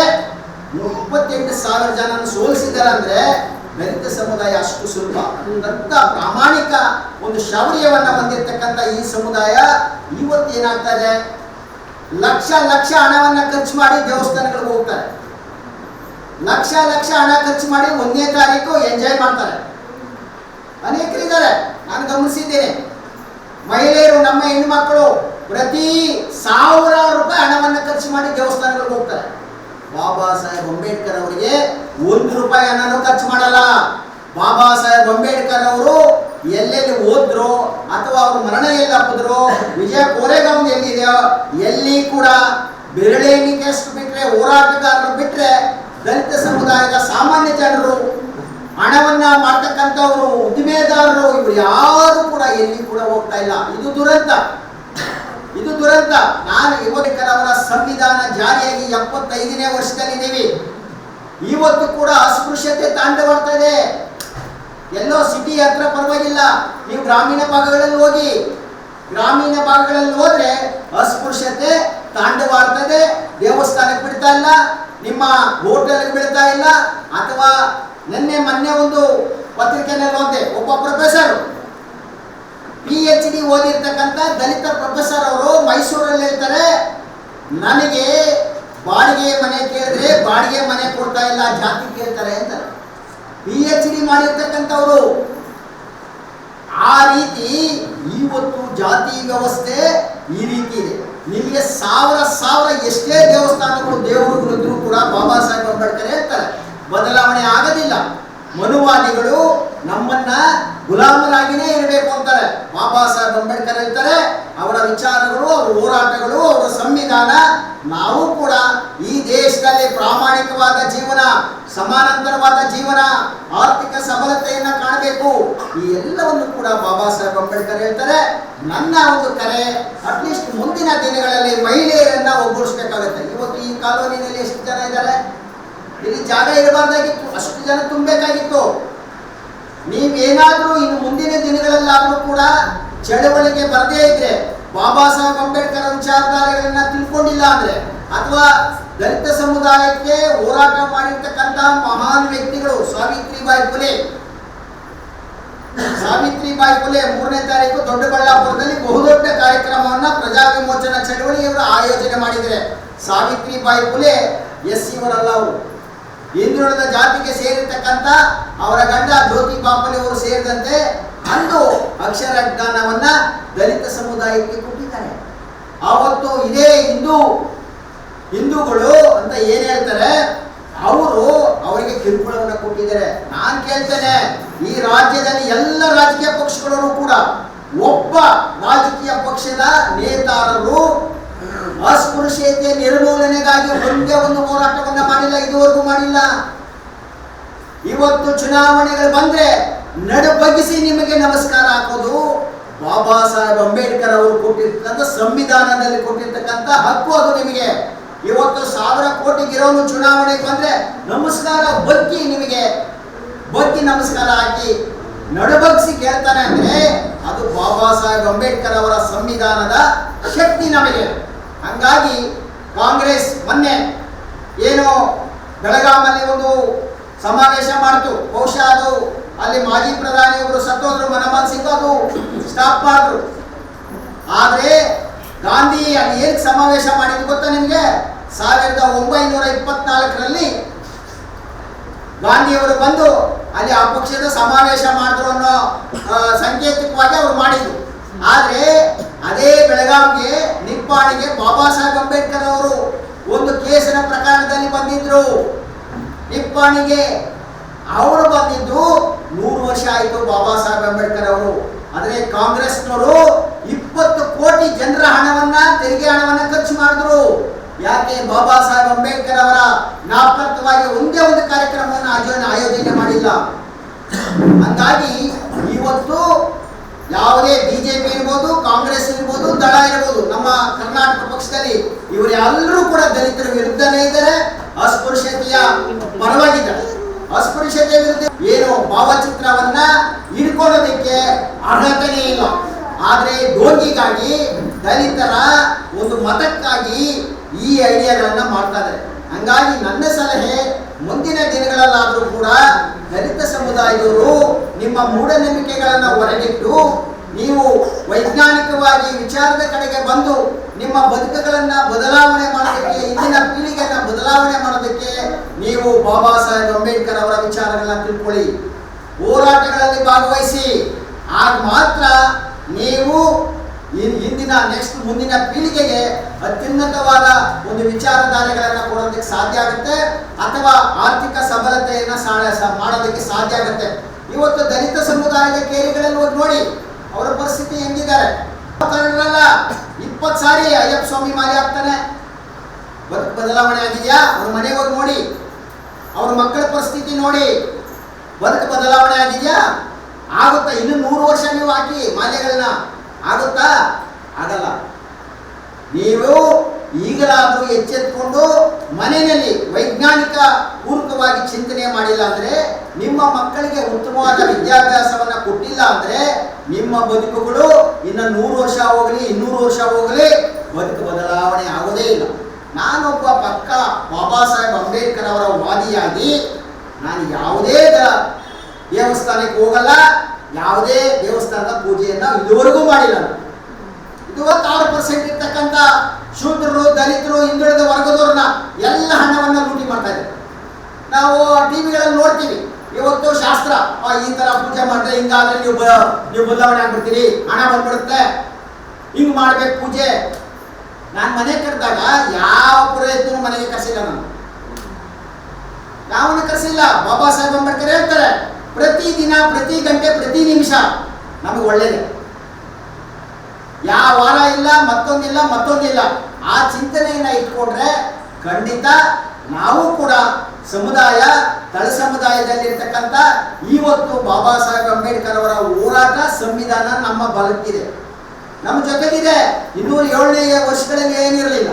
ಇಪ್ಪತ್ತೆಂಟು ಸಾವಿರ ಜನ ಸೋಲಿಸಿದ್ದಾರೆ ಅಂದ್ರೆ ದಲಿತ ಸಮುದಾಯ ಅಷ್ಟು ಸುಲಭ. ಅಂತ ಪ್ರಾಮಾಣಿಕ ಒಂದು ಶೌರ್ಯವನ್ನ ಹೊಂದಿರತಕ್ಕಂಥ ಈ ಸಮುದಾಯ ಇವತ್ತು ಏನಾಗ್ತಾ ಇದೆ? ಲಕ್ಷ ಲಕ್ಷ ಹಣವನ್ನು ಖರ್ಚು ಮಾಡಿ ದೇವಸ್ಥಾನಗಳಿಗೆ ಹೋಗ್ತಾರೆ. ಲಕ್ಷ ಲಕ್ಷ ಹಣ ಖರ್ಚು ಮಾಡಿ ಒಂದನೇ ತಾರೀಕು ಎಂಜಾಯ್ ಮಾಡ್ತಾರೆ. ಅನೇಕರಿದ್ದಾರೆ ನಾನು ಗಮನಿಸಿದ್ದೇನೆ. ಮಹಿಳೆಯರು, ನಮ್ಮ ಹೆಣ್ಣುಮಕ್ಕಳು ಪ್ರತಿ ಸಾವಿರಾರು ರೂಪಾಯಿ ಹಣವನ್ನು ಖರ್ಚು ಮಾಡಿ ದೇವಸ್ಥಾನಗಳಿಗೆ ಹೋಗ್ತಾರೆ. ಬಾಬಾ ಸಾಹೇಬ್ ಅಂಬೇಡ್ಕರ್ ಅವರಿಗೆ ಒಂದು ರೂಪಾಯಿ ಹಣನೂ ಖರ್ಚು ಮಾಡಲ್ಲ. ಬಾಬಾ ಸಾಹೇಬ್ ಅಂಬೇಡ್ಕರ್ ಅವರು ಎಲ್ಲೆಲ್ಲಿ ಹೋದ್ರು ಅಥವಾ ಅವರು ಮರಣ ಎಲ್ಲಿ ಹಬ್ಬಿದ್ರು ವಿಜಯ ಕೋರೆಗಾಂವ್ ಎಲ್ಲಿದೆಯೋ, ಎಲ್ಲಿ ಕೂಡ ಬೆರಳೆಣಿಕೆಯಷ್ಟು ಬಿಟ್ಟರೆ ಹೋರಾಟಗಾರರು ಬಿಟ್ಟರೆ ದಲಿತ ಸಮುದಾಯದ ಸಾಮಾನ್ಯ ಜನರು, ಹಣವನ್ನ ಮಾಡ್ತಕ್ಕಂಥವರು, ಉದ್ದಿಮೆದಾರರು, ಇವರು ಯಾರು ಕೂಡ ಎಲ್ಲಿ ಕೂಡ ಹೋಗ್ತಾ ಇಲ್ಲ. ಇದು ದುರಂತ. ಇದು ದುರಂತ. ನಾನು ಯುವಕರವರ ಸಂವಿಧಾನ ಜಾರಿಯಾಗಿ ಎಪ್ಪತ್ತೈದನೇ ವರ್ಷದಲ್ಲಿದ್ದೀವಿ. ಇವತ್ತು ಕೂಡ ಅಸ್ಪೃಶ್ಯತೆ ತಾಂಡವಾಡ್ತಾ ಇದೆ. ಎಲ್ಲೋ ಸಿಟಿ ಹತ್ರ ಪರವಾಗಿಲ್ಲ. ನೀವು ಗ್ರಾಮೀಣ ಭಾಗಗಳಲ್ಲಿ ಹೋಗಿ, ಗ್ರಾಮೀಣ ಭಾಗಗಳಲ್ಲಿ ಹೋದ್ರೆ ಅಸ್ಪೃಶ್ಯತೆ ತಾಂಡವಾಡ್ತದೆ, ದೇವಸ್ಥಾನಕ್ಕೆ ಬಿಡ್ತಾ ಇಲ್ಲ, ನಿಮ್ಮ ಹೋಟೆಲ್ಗೆ ಬಿಡ್ತಾ ಇಲ್ಲ, ಅಥವಾ ನಿನ್ನೆ ಮೊನ್ನೆ ಒಂದು ಪತ್ರಿಕೆನಲ್ಲಿ ಒಂದೇ, ಒಬ್ಬ ಪ್ರೊಫೆಸರ್ ಪಿ ಎಚ್ ಡಿ ಓದಿರ್ತಕ್ಕಂಥ ದಲಿತ ಪ್ರೊಫೆಸರ್ ಅವರು ಮೈಸೂರಲ್ಲಿ ಹೇಳ್ತಾರೆ, ನನಗೆ ಬಾಡಿಗೆ ಮನೆ ಕೇಳಿದ್ರೆ ಬಾಡಿಗೆ ಮನೆ ಕೊಡ್ತಾ ಇಲ್ಲ, ಜಾತಿ ಕೇಳ್ತಾರೆ ಅಂತಾರೆ. ಪಿ ಎಚ್ ಡಿ ಮಾಡಿರ್ತಕ್ಕಂಥವರು. ಆ ರೀತಿ ಇವತ್ತು ಜಾತಿ ವ್ಯವಸ್ಥೆ ಈ ರೀತಿ ಇದೆ. ನಿಮಗೆ ಸಾವಿರ ಸಾವಿರ ಎಷ್ಟೇ ದೇವಸ್ಥಾನಗಳು ದೇವರು ಕೂಡ ಬಾಬಾ ಸಾಹೇಬ್ ಅಂಬೇಡ್ಕರ್ ಹೇಳ್ತಾರೆ ಬದಲಾವಣೆ ಆಗೋದಿಲ್ಲ. ಮನುವಾದಿಗಳು ನಮ್ಮನ್ನ ಗುಲಾಮರಾಗಿನೇ ಇರಬೇಕು ಅಂತಾರೆ. ಬಾಬಾ ಸಾಹೇಬ್ ಅಂಬೇಡ್ಕರ್ ಹೇಳ್ತಾರೆ, ಅವರ ವಿಚಾರಗಳು, ಅವರ ಹೋರಾಟಗಳು, ಅವರ ಸಂವಿಧಾನ, ನಾವು ಕೂಡ ಈ ದೇಶದಲ್ಲಿ ಪ್ರಾಮಾಣಿಕವಾದ ಜೀವನ, ಸಮಾನಾಂತರವಾದ ಜೀವನ, ಆರ್ಥಿಕ ಸಬಲತೆಯನ್ನ ಕಾಣಬೇಕು. ಈ ಎಲ್ಲವನ್ನು ಕೂಡ ಬಾಬಾ ಸಾಹೇಬ್ ಅಂಬೇಡ್ಕರ್ ಹೇಳ್ತಾರೆ. ನನ್ನ ಒಂದು ಕರೆ ಅಟ್ಲೀಸ್ಟ್ ಮುಂದಿನ ದಿನಗಳಲ್ಲಿ ಮಹಿಳೆಯರನ್ನ ಒಗ್ಗೂಡಿಸ್ಬೇಕಾಗುತ್ತೆ. ಇವತ್ತು ಈ ಕಾಲೋನಿನಲ್ಲಿ ಎಷ್ಟು ಜನ ಇದ್ದಾರೆ? ಇಲ್ಲಿ ಜಾಗ ಇರಬಾರ್ದಾಗಿತ್ತು, ಅಷ್ಟು ಜನ ತುಂಬಬೇಕಾಗಿತ್ತು. ನೀವೇನಾದರೂ ಇನ್ನು ಮುಂದಿನ ದಿನಗಳಲ್ಲಾದರೂ ಕೂಡ ಚಳವಳಿಗೆ ಬರದೇ ಇದ್ರೆ, ಬಾಬಾ ಸಾಹೇಬ್ ಅಂಬೇಡ್ಕರ್ ವಿಚಾರಧಾರೆಗಳನ್ನ ತಿಳ್ಕೊಂಡಿಲ್ಲ ಅಂದ್ರೆ, ಅಥವಾ ದಲಿತ ಸಮುದಾಯಕ್ಕೆ ಹೋರಾಟ ಮಾಡಿರ್ತಕ್ಕಂಥ ಮಹಾನ್ ವ್ಯಕ್ತಿಗಳು, ಸಾವಿತ್ರಿಬಾಯಿ ಫುಲೆ ಸಾವಿತ್ರಿಬಾಯಿ ಫುಲೆ ಮೂರನೇ ತಾರೀಕು ದೊಡ್ಡಬಳ್ಳಾಪುರದಲ್ಲಿ ಬಹುದೊಡ್ಡ ಕಾರ್ಯಕ್ರಮವನ್ನ ಪ್ರಜಾ ವಿಮೋಚನಾ ಚಳವಳಿಯವರು ಆಯೋಜನೆ ಮಾಡಿದರೆ ಸಾವಿತ್ರಿಬಾಯಿ ಫುಲೆ ಎಸ್ ಇವರಲ್ಲ ಅವರು. ಹಿಂದುಳಿದ ಜಾತಿಗೆ ಸೇರಿರ್ತಕ್ಕಂಥ ಅವರ ಗಂಡ ಜ್ಯೋತಿ ಬಾಪಲೆ ಅವರು ಸೇರಿದಂತೆ ಅಂದು ಅಕ್ಷರ ಜ್ಞಾನವನ್ನ ದಲಿತ ಸಮುದಾಯಕ್ಕೆ ಕೊಟ್ಟಿದ್ದಾರೆ. ಆವತ್ತು ಇದೇ ಹಿಂದೂ ಹಿಂದೂಗಳು ಅಂತ ಏನ್ ಹೇಳ್ತಾರೆ? ಅವರು ಅವರಿಗೆ ಕಿರುಕುಳವನ್ನು ಕೊಟ್ಟಿದ್ದಾರೆ. ನಾನು ಕೇಳ್ತೇನೆ, ಈ ರಾಜ್ಯದಲ್ಲಿ ಎಲ್ಲ ರಾಜಕೀಯ ಪಕ್ಷಗಳವರು ಕೂಡ ಒಬ್ಬ ರಾಜಕೀಯ ಪಕ್ಷದ ನೇತಾರರು ಅಸ್ಪೃಶ್ಯತೆ ನಿರ್ಮೂಲನೆಗಾಗಿ ಒಂದೇ ಒಂದು ಹೋರಾಟವನ್ನ ಮಾಡಿಲ್ಲ, ಇದುವರೆಗೂ ಮಾಡಿಲ್ಲ. ಇವತ್ತು ಚುನಾವಣೆಗಳು ಬಂದ್ರೆ ನಡು ಬಗ್ಗಿಸಿ ನಿಮಗೆ ನಮಸ್ಕಾರ ಹಾಕೋದು. ಬಾಬಾ ಸಾಹೇಬ್ ಅಂಬೇಡ್ಕರ್ ಅವರು ಕೊಟ್ಟಿರ್ತಕ್ಕಂಥ ಸಂವಿಧಾನದಲ್ಲಿ ಕೊಟ್ಟಿರ್ತಕ್ಕಂಥ ಹಕ್ಕು ಅದು ನಿಮಗೆ. ಇವತ್ತು ಸಾವಿರ ಕೋಟಿಗಿರೋನು ಚುನಾವಣೆಗೆ ಬಂದ್ರೆ ನಮಸ್ಕಾರ, ಬಗ್ಗಿ ನಿಮಗೆ. ಬಗ್ಗಿ ನಮಸ್ಕಾರ ಹಾಕಿ ನಡುಬಗ್ಸಿ ಕೇಳ್ತಾನೆ ಅಂದ್ರೆ ಅದು ಬಾಬಾ ಸಾಹೇಬ್ ಅಂಬೇಡ್ಕರ್ ಅವರ ಸಂವಿಧಾನದ ಶಕ್ತಿ ನಮಗೆ. ಹಂಗಾಗಿ ಕಾಂಗ್ರೆಸ್ ಮೊನ್ನೆ ಏನು ಬೆಳಗಾಮಲ್ಲಿ ಒಂದು ಸಮಾವೇಶ ಮಾಡಿತು. ಬಹುಶಃ ಅದು ಅಲ್ಲಿ ಮಾಜಿ ಪ್ರಧಾನಿ ಒಬ್ಬರು ಸತ್ತೋದ್ರು, ಮನಮೋಹನ್ ಸಿಂಗ್ ಅದು ಸ್ಟಾಪ್ ಮಾಡಿದ್ರು ಆದ್ರೆ ಗಾಂಧಿ ಅಲ್ಲಿ ಏನು ಸಮಾವೇಶ ಮಾಡಿದ್ರು ಗೊತ್ತಾ ನಿಮ್ಗೆ? ಸಾವಿರದ ಒಂಬೈನೂರ ಇಪ್ಪತ್ನಾಲ್ಕರಲ್ಲಿ ಗಾಂಧಿಯವರು ಬಂದು ಅಲ್ಲಿ ಆ ಪಕ್ಷದ ಸಮಾವೇಶ ಮಾಡಿದ್ರು ಅನ್ನೋ ಸಂಕೇತವಾಗಿ ಅವರು ಮಾಡಿದ್ರು. ಆದ್ರೆ ಅದೇ ಬೆಳಗಾವಿಗೆ ನಿಪ್ಪಾಣಿಗೆ ಬಾಬಾ ಸಾಹೇಬ್ ಅಂಬೇಡ್ಕರ್ ಅವರು ಒಂದು ಕೇಸಿನ ಪ್ರಕರಣದಲ್ಲಿ ಬಂದಿದ್ರು. ನಿಪ್ಪಾಣಿಗೆ ಅವರು ಬಂದಿದ್ದು ನೂರು ವರ್ಷ ಆಯಿತು ಬಾಬಾ ಸಾಹೇಬ್ ಅಂಬೇಡ್ಕರ್ ಅವರು. ಆದರೆ ಕಾಂಗ್ರೆಸ್ನವರು ಇಪ್ಪತ್ತು ಕೋಟಿ ಜನರ ಹಣವನ್ನ, ತೆರಿಗೆ ಹಣವನ್ನ ಖರ್ಚು ಮಾಡಿದ್ರು. ಯಾಕೆ ಬಾಬಾ ಸಾಹೇಬ್ ಅಂಬೇಡ್ಕರ್ ಅವರ ನಾಪತ್ತವಾಗಿ ಒಂದೇ ಒಂದು ಕಾರ್ಯಕ್ರಮವನ್ನು ಆಯೋಜನೆ ಆಯೋಜನೆ ಮಾಡಿಲ್ಲ? ಹಂಗಾಗಿ ಇವತ್ತು ಯಾವುದೇ ಬಿಜೆಪಿ ಇರ್ಬೋದು, ಕಾಂಗ್ರೆಸ್ ಇರ್ಬೋದು, ದಳ ಇರ್ಬೋದು, ನಮ್ಮ ಕರ್ನಾಟಕ ಪಕ್ಷದಲ್ಲಿ ಇವರೆಲ್ಲರೂ ಕೂಡ ದಲಿತರ ವಿರುದ್ಧನೇ ಇದ್ದಾರೆ. ಅಸ್ಪೃಶ್ಯತೆಯ ಪರವಾಗಿದ್ದಾರೆ ಅಸ್ಪೃಶ್ಯತೆ ವಿರುದ್ಧ ಏನು ಭಾವಚಿತ್ರವನ್ನ ಹಿಡ್ಕೊಳ್ಳೋದಕ್ಕೆ ಅರ್ಹತೆನೇ ಇಲ್ಲ. ಆದ್ರೆ ಡೋಂಗಿಗಾಗಿ ದಲಿತರ ಒಂದು ಮತಕ್ಕಾಗಿ ಈ ಐಡಿಯಾಗಳನ್ನ ಮಾಡ್ತಾ ಇದ್ದಾರೆ. ಹಂಗಾಗಿ ನನ್ನ ಸಲಹೆ ಮುಂದಿನ ದಿನಗಳಲ್ಲಾದರೂ ಕೂಡ ದಲಿತ ಸಮುದಾಯದವರು ನಿಮ್ಮ ಮೂಢನಂಬಿಕೆಗಳನ್ನು ಹೊರಗಿಟ್ಟು ನೀವು ವೈಜ್ಞಾನಿಕವಾಗಿ ವಿಚಾರದ ಕಡೆಗೆ ಬಂದು ನಿಮ್ಮ ಬದುಕುಗಳನ್ನು ಬದಲಾವಣೆ ಮಾಡೋದಕ್ಕೆ, ಇಂದಿನ ಪೀಳಿಗೆಯನ್ನು ಬದಲಾವಣೆ ಮಾಡೋದಕ್ಕೆ ನೀವು ಬಾಬಾ ಸಾಹೇಬ್ ಅಂಬೇಡ್ಕರ್ ಅವರ ವಿಚಾರಗಳನ್ನ ತಿಳ್ಕೊಳ್ಳಿ. ಹೋರಾಟಗಳಲ್ಲಿ ಭಾಗವಹಿಸಿ. ಆಗ ಮಾತ್ರ ನೀವು ಇಂದಿನ ನೆಕ್ಸ್ಟ್ ಮುಂದಿನ ಪೀಳಿಗೆಗೆ ಅತ್ಯುನ್ನತವಾದ ಒಂದು ವಿಚಾರಧಾರೆಗಳನ್ನು ಕೊಡೋದಕ್ಕೆ ಸಾಧ್ಯ ಆಗುತ್ತೆ ಅಥವಾ ಆರ್ಥಿಕ ಸಬಲತೆಯನ್ನ ಮಾಡೋದಕ್ಕೆ ಸಾಧ್ಯ ಆಗುತ್ತೆ. ಇವತ್ತು ದಲಿತ ಸಮುದಾಯದ ಕೇರಿಗಳನ್ನು ನೋಡಿ, ಅವರ ಪರಿಸ್ಥಿತಿ ಹೆಂಗಿದ್ದಾರೆ? ಇಪ್ಪತ್ತು ಸಾರಿ ಅಯ್ಯಪ್ಪ ಸ್ವಾಮಿ ಮಾರಿ ಆಗ್ತಾನೆ ಬದಲಾವಣೆ ಆಗಿದೆಯಾ? ಅವ್ರ ಮನೆಗೆ ಹೋಗಿ ನೋಡಿ. ಅವ್ರ ಮಕ್ಕಳ ಪರಿಸ್ಥಿತಿ ನೋಡಿ. ಬದುಕು ಬದಲಾವಣೆ ಆಗಿದೆಯಾ? ಆಗುತ್ತಾ? ಇನ್ನು ನೂರು ವರ್ಷ ನೀವು ಹಾಕಿ ಮಾಲ್ಯಗಳನ್ನ ಆಗುತ್ತಾ? ಆಗಲ್ಲ. ನೀವು ಈಗಲಾದರೂ ಎಚ್ಚೆತ್ಕೊಂಡು ಮನೆಯಲ್ಲಿ ವೈಜ್ಞಾನಿಕ ಪೂರ್ವಕವಾಗಿ ಚಿಂತನೆ ಮಾಡಿಲ್ಲ ಅಂದರೆ, ನಿಮ್ಮ ಮಕ್ಕಳಿಗೆ ಉತ್ತಮವಾದ ವಿದ್ಯಾಭ್ಯಾಸವನ್ನು ಕೊಟ್ಟಿಲ್ಲ ಅಂದರೆ, ನಿಮ್ಮ ಬದುಕುಗಳು ಇನ್ನು ನೂರು ವರ್ಷ ಹೋಗಲಿ, ಇನ್ನೂರು ವರ್ಷ ಹೋಗಲಿ, ಬದುಕು ಬದಲಾವಣೆ ಆಗೋದೇ ಇಲ್ಲ. ನಾನೊಬ್ಬ ಪಕ್ಕ ಬಾಬಾ ಸಾಹೇಬ್ ಅಂಬೇಡ್ಕರ್ ಅವರ ವಾದಿಯಾಗಿ ನಾನು ಯಾವುದೇ ದೇವಸ್ಥಾನಕ್ಕೆ ಹೋಗಲ್ಲ ಯಾವುದೇ ದೇವಸ್ಥಾನದ ಪೂಜೆಯನ್ನ ಇದುವರೆಗೂ ಮಾಡಿಲ್ಲ. ಇವತ್ತಾರು ಪರ್ಸೆಂಟ್ ಇರ್ತಕ್ಕಂಥ ಶೂದ್ರರು, ದಲಿತರು, ಹಿಂದುಳಿದ ವರ್ಗದವ್ರನ್ನ ಎಲ್ಲ ಹಣವನ್ನ ಲೂಟಿ ಮಾಡ್ತಾ ಇದ್ದಾರೆ. ನಾವು ಟಿವಿಗಳಲ್ಲಿ ನೋಡ್ತೀವಿ, ಇವತ್ತು ಶಾಸ್ತ್ರ ಈ ತರ ಪೂಜೆ ಮಾಡಿದ್ರೆ ಹಿಂಗಾದ್ರೆ ನೀವು ನೀವು ಬದಲಾವಣೆ ಆಗ್ಬಿಡ್ತೀರಿ, ಹಣ ಬಂದ್ಬಿಡುತ್ತೆ, ಹಿಂಗ್ ಮಾಡ್ಬೇಕು ಪೂಜೆ. ನಾನು ಮನೆ ಕಟ್ಟಿದಾಗ ಯಾವ ಪುರೋಹಿತನು ಮನೆಗೆ ಕರೆಸಿಲ್ಲ ನಾನು. ಯಾವನು ಕರೆಸಿಲ್ಲ, ಬಾಬಾ ಸಾಹೇಬ್ ಅಂಬೇಡ್ಕರ್ ಹೇಳ್ತಾರೆ ಪ್ರತಿ ದಿನ ಪ್ರತಿ ಗಂಟೆ, ಪ್ರತಿ ನಿಮಿಷ ನಮಗೆ ಒಳ್ಳೇದೇ. ಯಾವ ವಾರ ಇಲ್ಲ, ಮತ್ತೊಂದಿಲ್ಲ ಮತ್ತೊಂದಿಲ್ಲ. ಆ ಚಿಂತನೆಯನ್ನ ಇಟ್ಕೊಂಡ್ರೆ ಖಂಡಿತ ನಾವು ಕೂಡ ಸಮುದಾಯ ತಳ ಸಮುದಾಯದಲ್ಲಿರ್ತಕ್ಕಂಥ ಇವತ್ತು ಬಾಬಾ ಸಾಹೇಬ್ ಅಂಬೇಡ್ಕರ್ ಅವರ ಹೋರಾಟ, ಸಂವಿಧಾನ ನಮ್ಮ ಬಲಕ್ಕಿದೆ. ನಮ್ಮ ಜೊತೆಗಿದೆ. ಇನ್ನೂರ ಏಳನೇ ವರ್ಷಗಳಲ್ಲಿ ಏನಿರಲಿಲ್ಲ.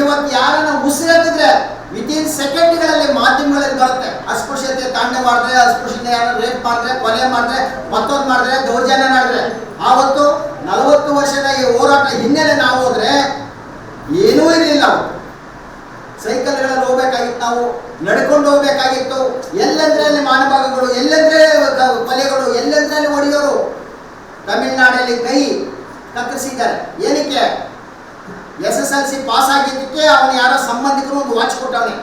ಇವತ್ತು ಯಾರನ್ನ ಉಸಿರೆತ್ತಿದ್ರೆ ವಿತಿನ್ ಸೆಕೆಂಡ್ಗಳಲ್ಲಿ ಮಾಧ್ಯಮಗಳಲ್ಲಿ ಬರುತ್ತೆ. ಅಸ್ಪೃಶ್ಯತೆ ತಾಂಡೆ ಮಾಡಿದ್ರೆ ಅಸ್ಪೃಶ್ಯತೆ ರೇಪ್ ಮಾಡಿದ್ರೆ, ಕೊಲೆ ಮಾಡಿದ್ರೆ, ಮತ್ತೊಂದು ಮಾಡಿದ್ರೆ, ದೌರ್ಜನ್ಯ ಮಾಡಿದ್ರೆ ಆವತ್ತು ನಲವತ್ತು ವರ್ಷದ ಈ ಹೋರಾಟ ಹಿನ್ನೆಲೆ ನಾವು ಹೋದ್ರೆ ಏನೂ ಇರಲಿಲ್ಲ ಸೈಕಲ್ಗಳಲ್ಲಿ ಹೋಗ್ಬೇಕಾಗಿತ್ತು ನಾವು, ನಡ್ಕೊಂಡು ಹೋಗ್ಬೇಕಾಗಿತ್ತು. ಎಲ್ಲೆಂದ್ರೆ ಅಲ್ಲಿ ಮಾನಭಾಗಗಳು, ಎಲ್ಲೆಂದ್ರೆ ಕೊಲೆಗಳು ಎಲ್ಲೆಂದ್ರೆ ಅಲ್ಲಿ ಹೊಡೆಯೋರು. ತಮಿಳ್ನಾಡಲ್ಲಿ ಕೈ ಕತ್ತರಿಸಿದ್ದಾರೆ. ಏನಕ್ಕೆ? S S L C pass ಆಗಿದ್ದಕ್ಕೆ ಅವನು ಯಾರೋ ಸಂಬಂಧಿಕರು ಒಂದು ವಾಚ್ ಕೊಟ್ಟವನೇ.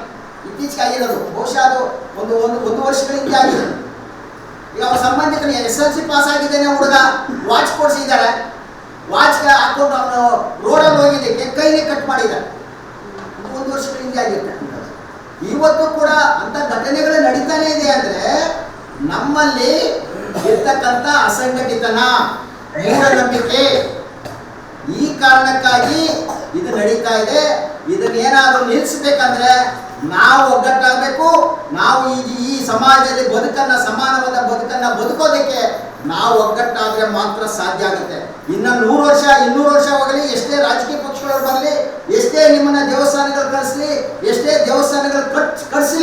ಇತ್ತೀಚೆಗೆ ಆಗಿರೋದು. ಬಹುಶಃ ಅದು ಒಂದು ಒಂದು ಒಂದು ವರ್ಷಗಳ ಹಿಂದೆ ಆಗಿದೆ. ಈಗ ಅವ್ರ ಸಂಬಂಧಿಕರು ಎಸ್ ಎಲ್ ಸಿ ಪಾಸ್ ಆಗಿದ್ದೇನೆ ಹುಡುಗ, ವಾಚ್ ಕೊಡಿಸಿದ್ದಾರೆ. ವಾಚ್ ಹಾಕೊಂಡು ಅವನು ರೋಡಲ್ಲಿ ಹೋಗಿದ್ದಕ್ಕೆ ಕೈನೇ ಕಟ್ ಇದು ಒಂದು ವರ್ಷಗಳ ಹಿಂದೆ ಆಗಿದೆ. ಇವತ್ತು ಕೂಡ ಅಂತ ಘಟನೆಗಳು ನಡೀತಾನೆ ಇದೆ ಅಂದ್ರೆ ನಮ್ಮಲ್ಲಿ ಇರ್ತಕ್ಕಂಥ ಅಸಂಘಟಿತನ ಮೂಢನಂಬಿಕೆ. ಈ ಕಾರಣಕ್ಕಾಗಿ ಇದು ನಡೀತಾ ಇದೆ. ಇದನ್ನ ಏನಾದರೂ ನಿಲ್ಲಿಸಬೇಕಂದ್ರೆ ನಾವು ಒಗ್ಗಟ್ಟಾಗಬೇಕು. ನಾವು ಈ ಈ ಸಮಾಜದಲ್ಲಿ ಬದುಕನ್ನ ಸಮಾನವಾದ ಬದುಕನ್ನ ಬದುಕೋದಕ್ಕೆ ನಾವು ಒಗ್ಗಟ್ಟಾದ್ರೆ ಮಾತ್ರ ಸಾಧ್ಯ ಆಗುತ್ತೆ. ಇನ್ನು ನೂರು ವರ್ಷ, ಇನ್ನೂರು ವರ್ಷ ಹೋಗಲಿ, ಎಷ್ಟೇ ರಾಜಕೀಯ ಪಕ್ಷಗಳು ಬರಲಿ, ಎಷ್ಟೇ ನಿಮ್ಮನ್ನ ದೇವಸ್ಥಾನಗಳು ಕಳಿಸ್ಲಿ, ಎಷ್ಟೇ ದೇವಸ್ಥಾನಗಳು ಕಟ್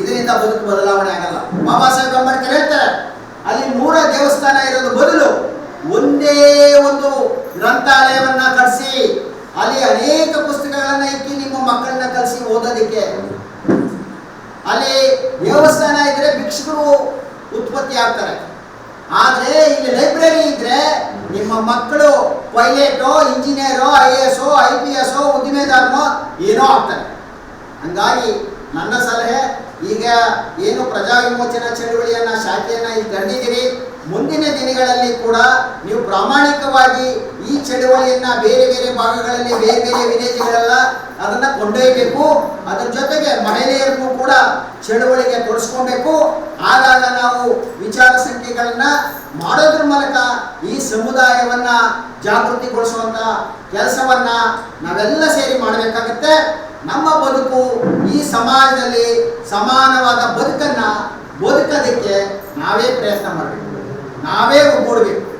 ಇದರಿಂದ ಬದುಕು ಬದಲಾವಣೆ ಆಗಲ್ಲ. ಬಾಬಾ ಸಾಹೇಬ್ ಅಂಬೇಡ್ಕರ್ ಹೇಳ್ತಾರೆ, ಅಲ್ಲಿ ನೂರ ದೇವಸ್ಥಾನ ಇರೋದು ಬದಲು ಒಂದೇ ಒಂದು ಗ್ರಂಥಾಲಯವನ್ನ ಕಳಿಸಿ ಅಲ್ಲಿ ಅನೇಕ ಪುಸ್ತಕಗಳನ್ನ ಇಕ್ಕಿ ನಿಮ್ಮ ಮಕ್ಕಳನ್ನ ಕಲಿಸಿ ಓದೋದಕ್ಕೆ. ಅಲ್ಲಿ ದೇವಸ್ಥಾನ ಇದ್ರೆ ಭಿಕ್ಷುಕರು ಉತ್ಪತ್ತಿ ಆಗ್ತಾರೆ. ಆದ್ರೆ ಇಲ್ಲಿ ಲೈಬ್ರರಿ ಇದ್ರೆ ನಿಮ್ಮ ಮಕ್ಕಳು ಪೈಲಟೋ, ಇಂಜಿನಿಯರೋ, I S I P S ಉದ್ದಿಮೆದಾರನೋ ಏನೋ ಆಗ್ತಾರೆ. ಹಂಗಾಗಿ ನನ್ನ ಸಲಹೆ ಈಗ ಏನು ಪ್ರಜಾ ವಿಮೋಚನಾ ಚಳುವಳಿಯನ್ನ, ಶಾಖೆಯನ್ನ ಇಲ್ಲಿ ತಂದಿದ್ದೀರಿ ಮುಂದಿನ ದಿನಗಳಲ್ಲಿ ಕೂಡ ನೀವು ಪ್ರಾಮಾಣಿಕವಾಗಿ ಈ ಚಳುವಳಿಯನ್ನ ಬೇರೆ ಬೇರೆ ಭಾಗಗಳಲ್ಲಿ ಬೇರೆ ಬೇರೆ ವಿಲೇಜ್ಗಳೆಲ್ಲ ಅದನ್ನ ಕೊಂಡೊಯ್ಯಬೇಕು ಅದರ ಜೊತೆಗೆ ಮಹಿಳೆಯರನ್ನು ಕೂಡ ಚಳುವಳಿಗೆ ತೊಡಸ್ಕೊಬೇಕು. ಆಗಾಗ ನಾವು ವಿಚಾರ ಸಂಖ್ಯೆಗಳನ್ನ ಮಾಡೋದ್ರ ಮೂಲಕ ಈ ಸಮುದಾಯವನ್ನ ಜಾಗೃತಿಗೊಳಿಸುವಂತ ಕೆಲಸವನ್ನ ನಾವೆಲ್ಲ ಸೇರಿ ಮಾಡಬೇಕಾಗತ್ತೆ. ನಮ್ಮ ಬದುಕು ಈ ಸಮಾಜದಲ್ಲಿ ಸಮಾನವಾದ ಬದುಕನ್ನ ಬದುಕೋದಕ್ಕೆ ನಾವೇ ಪ್ರಯತ್ನ ಮಾಡಬೇಕು. ನಾವೇ ಒಗ್ಗೂಡಬೇಕು.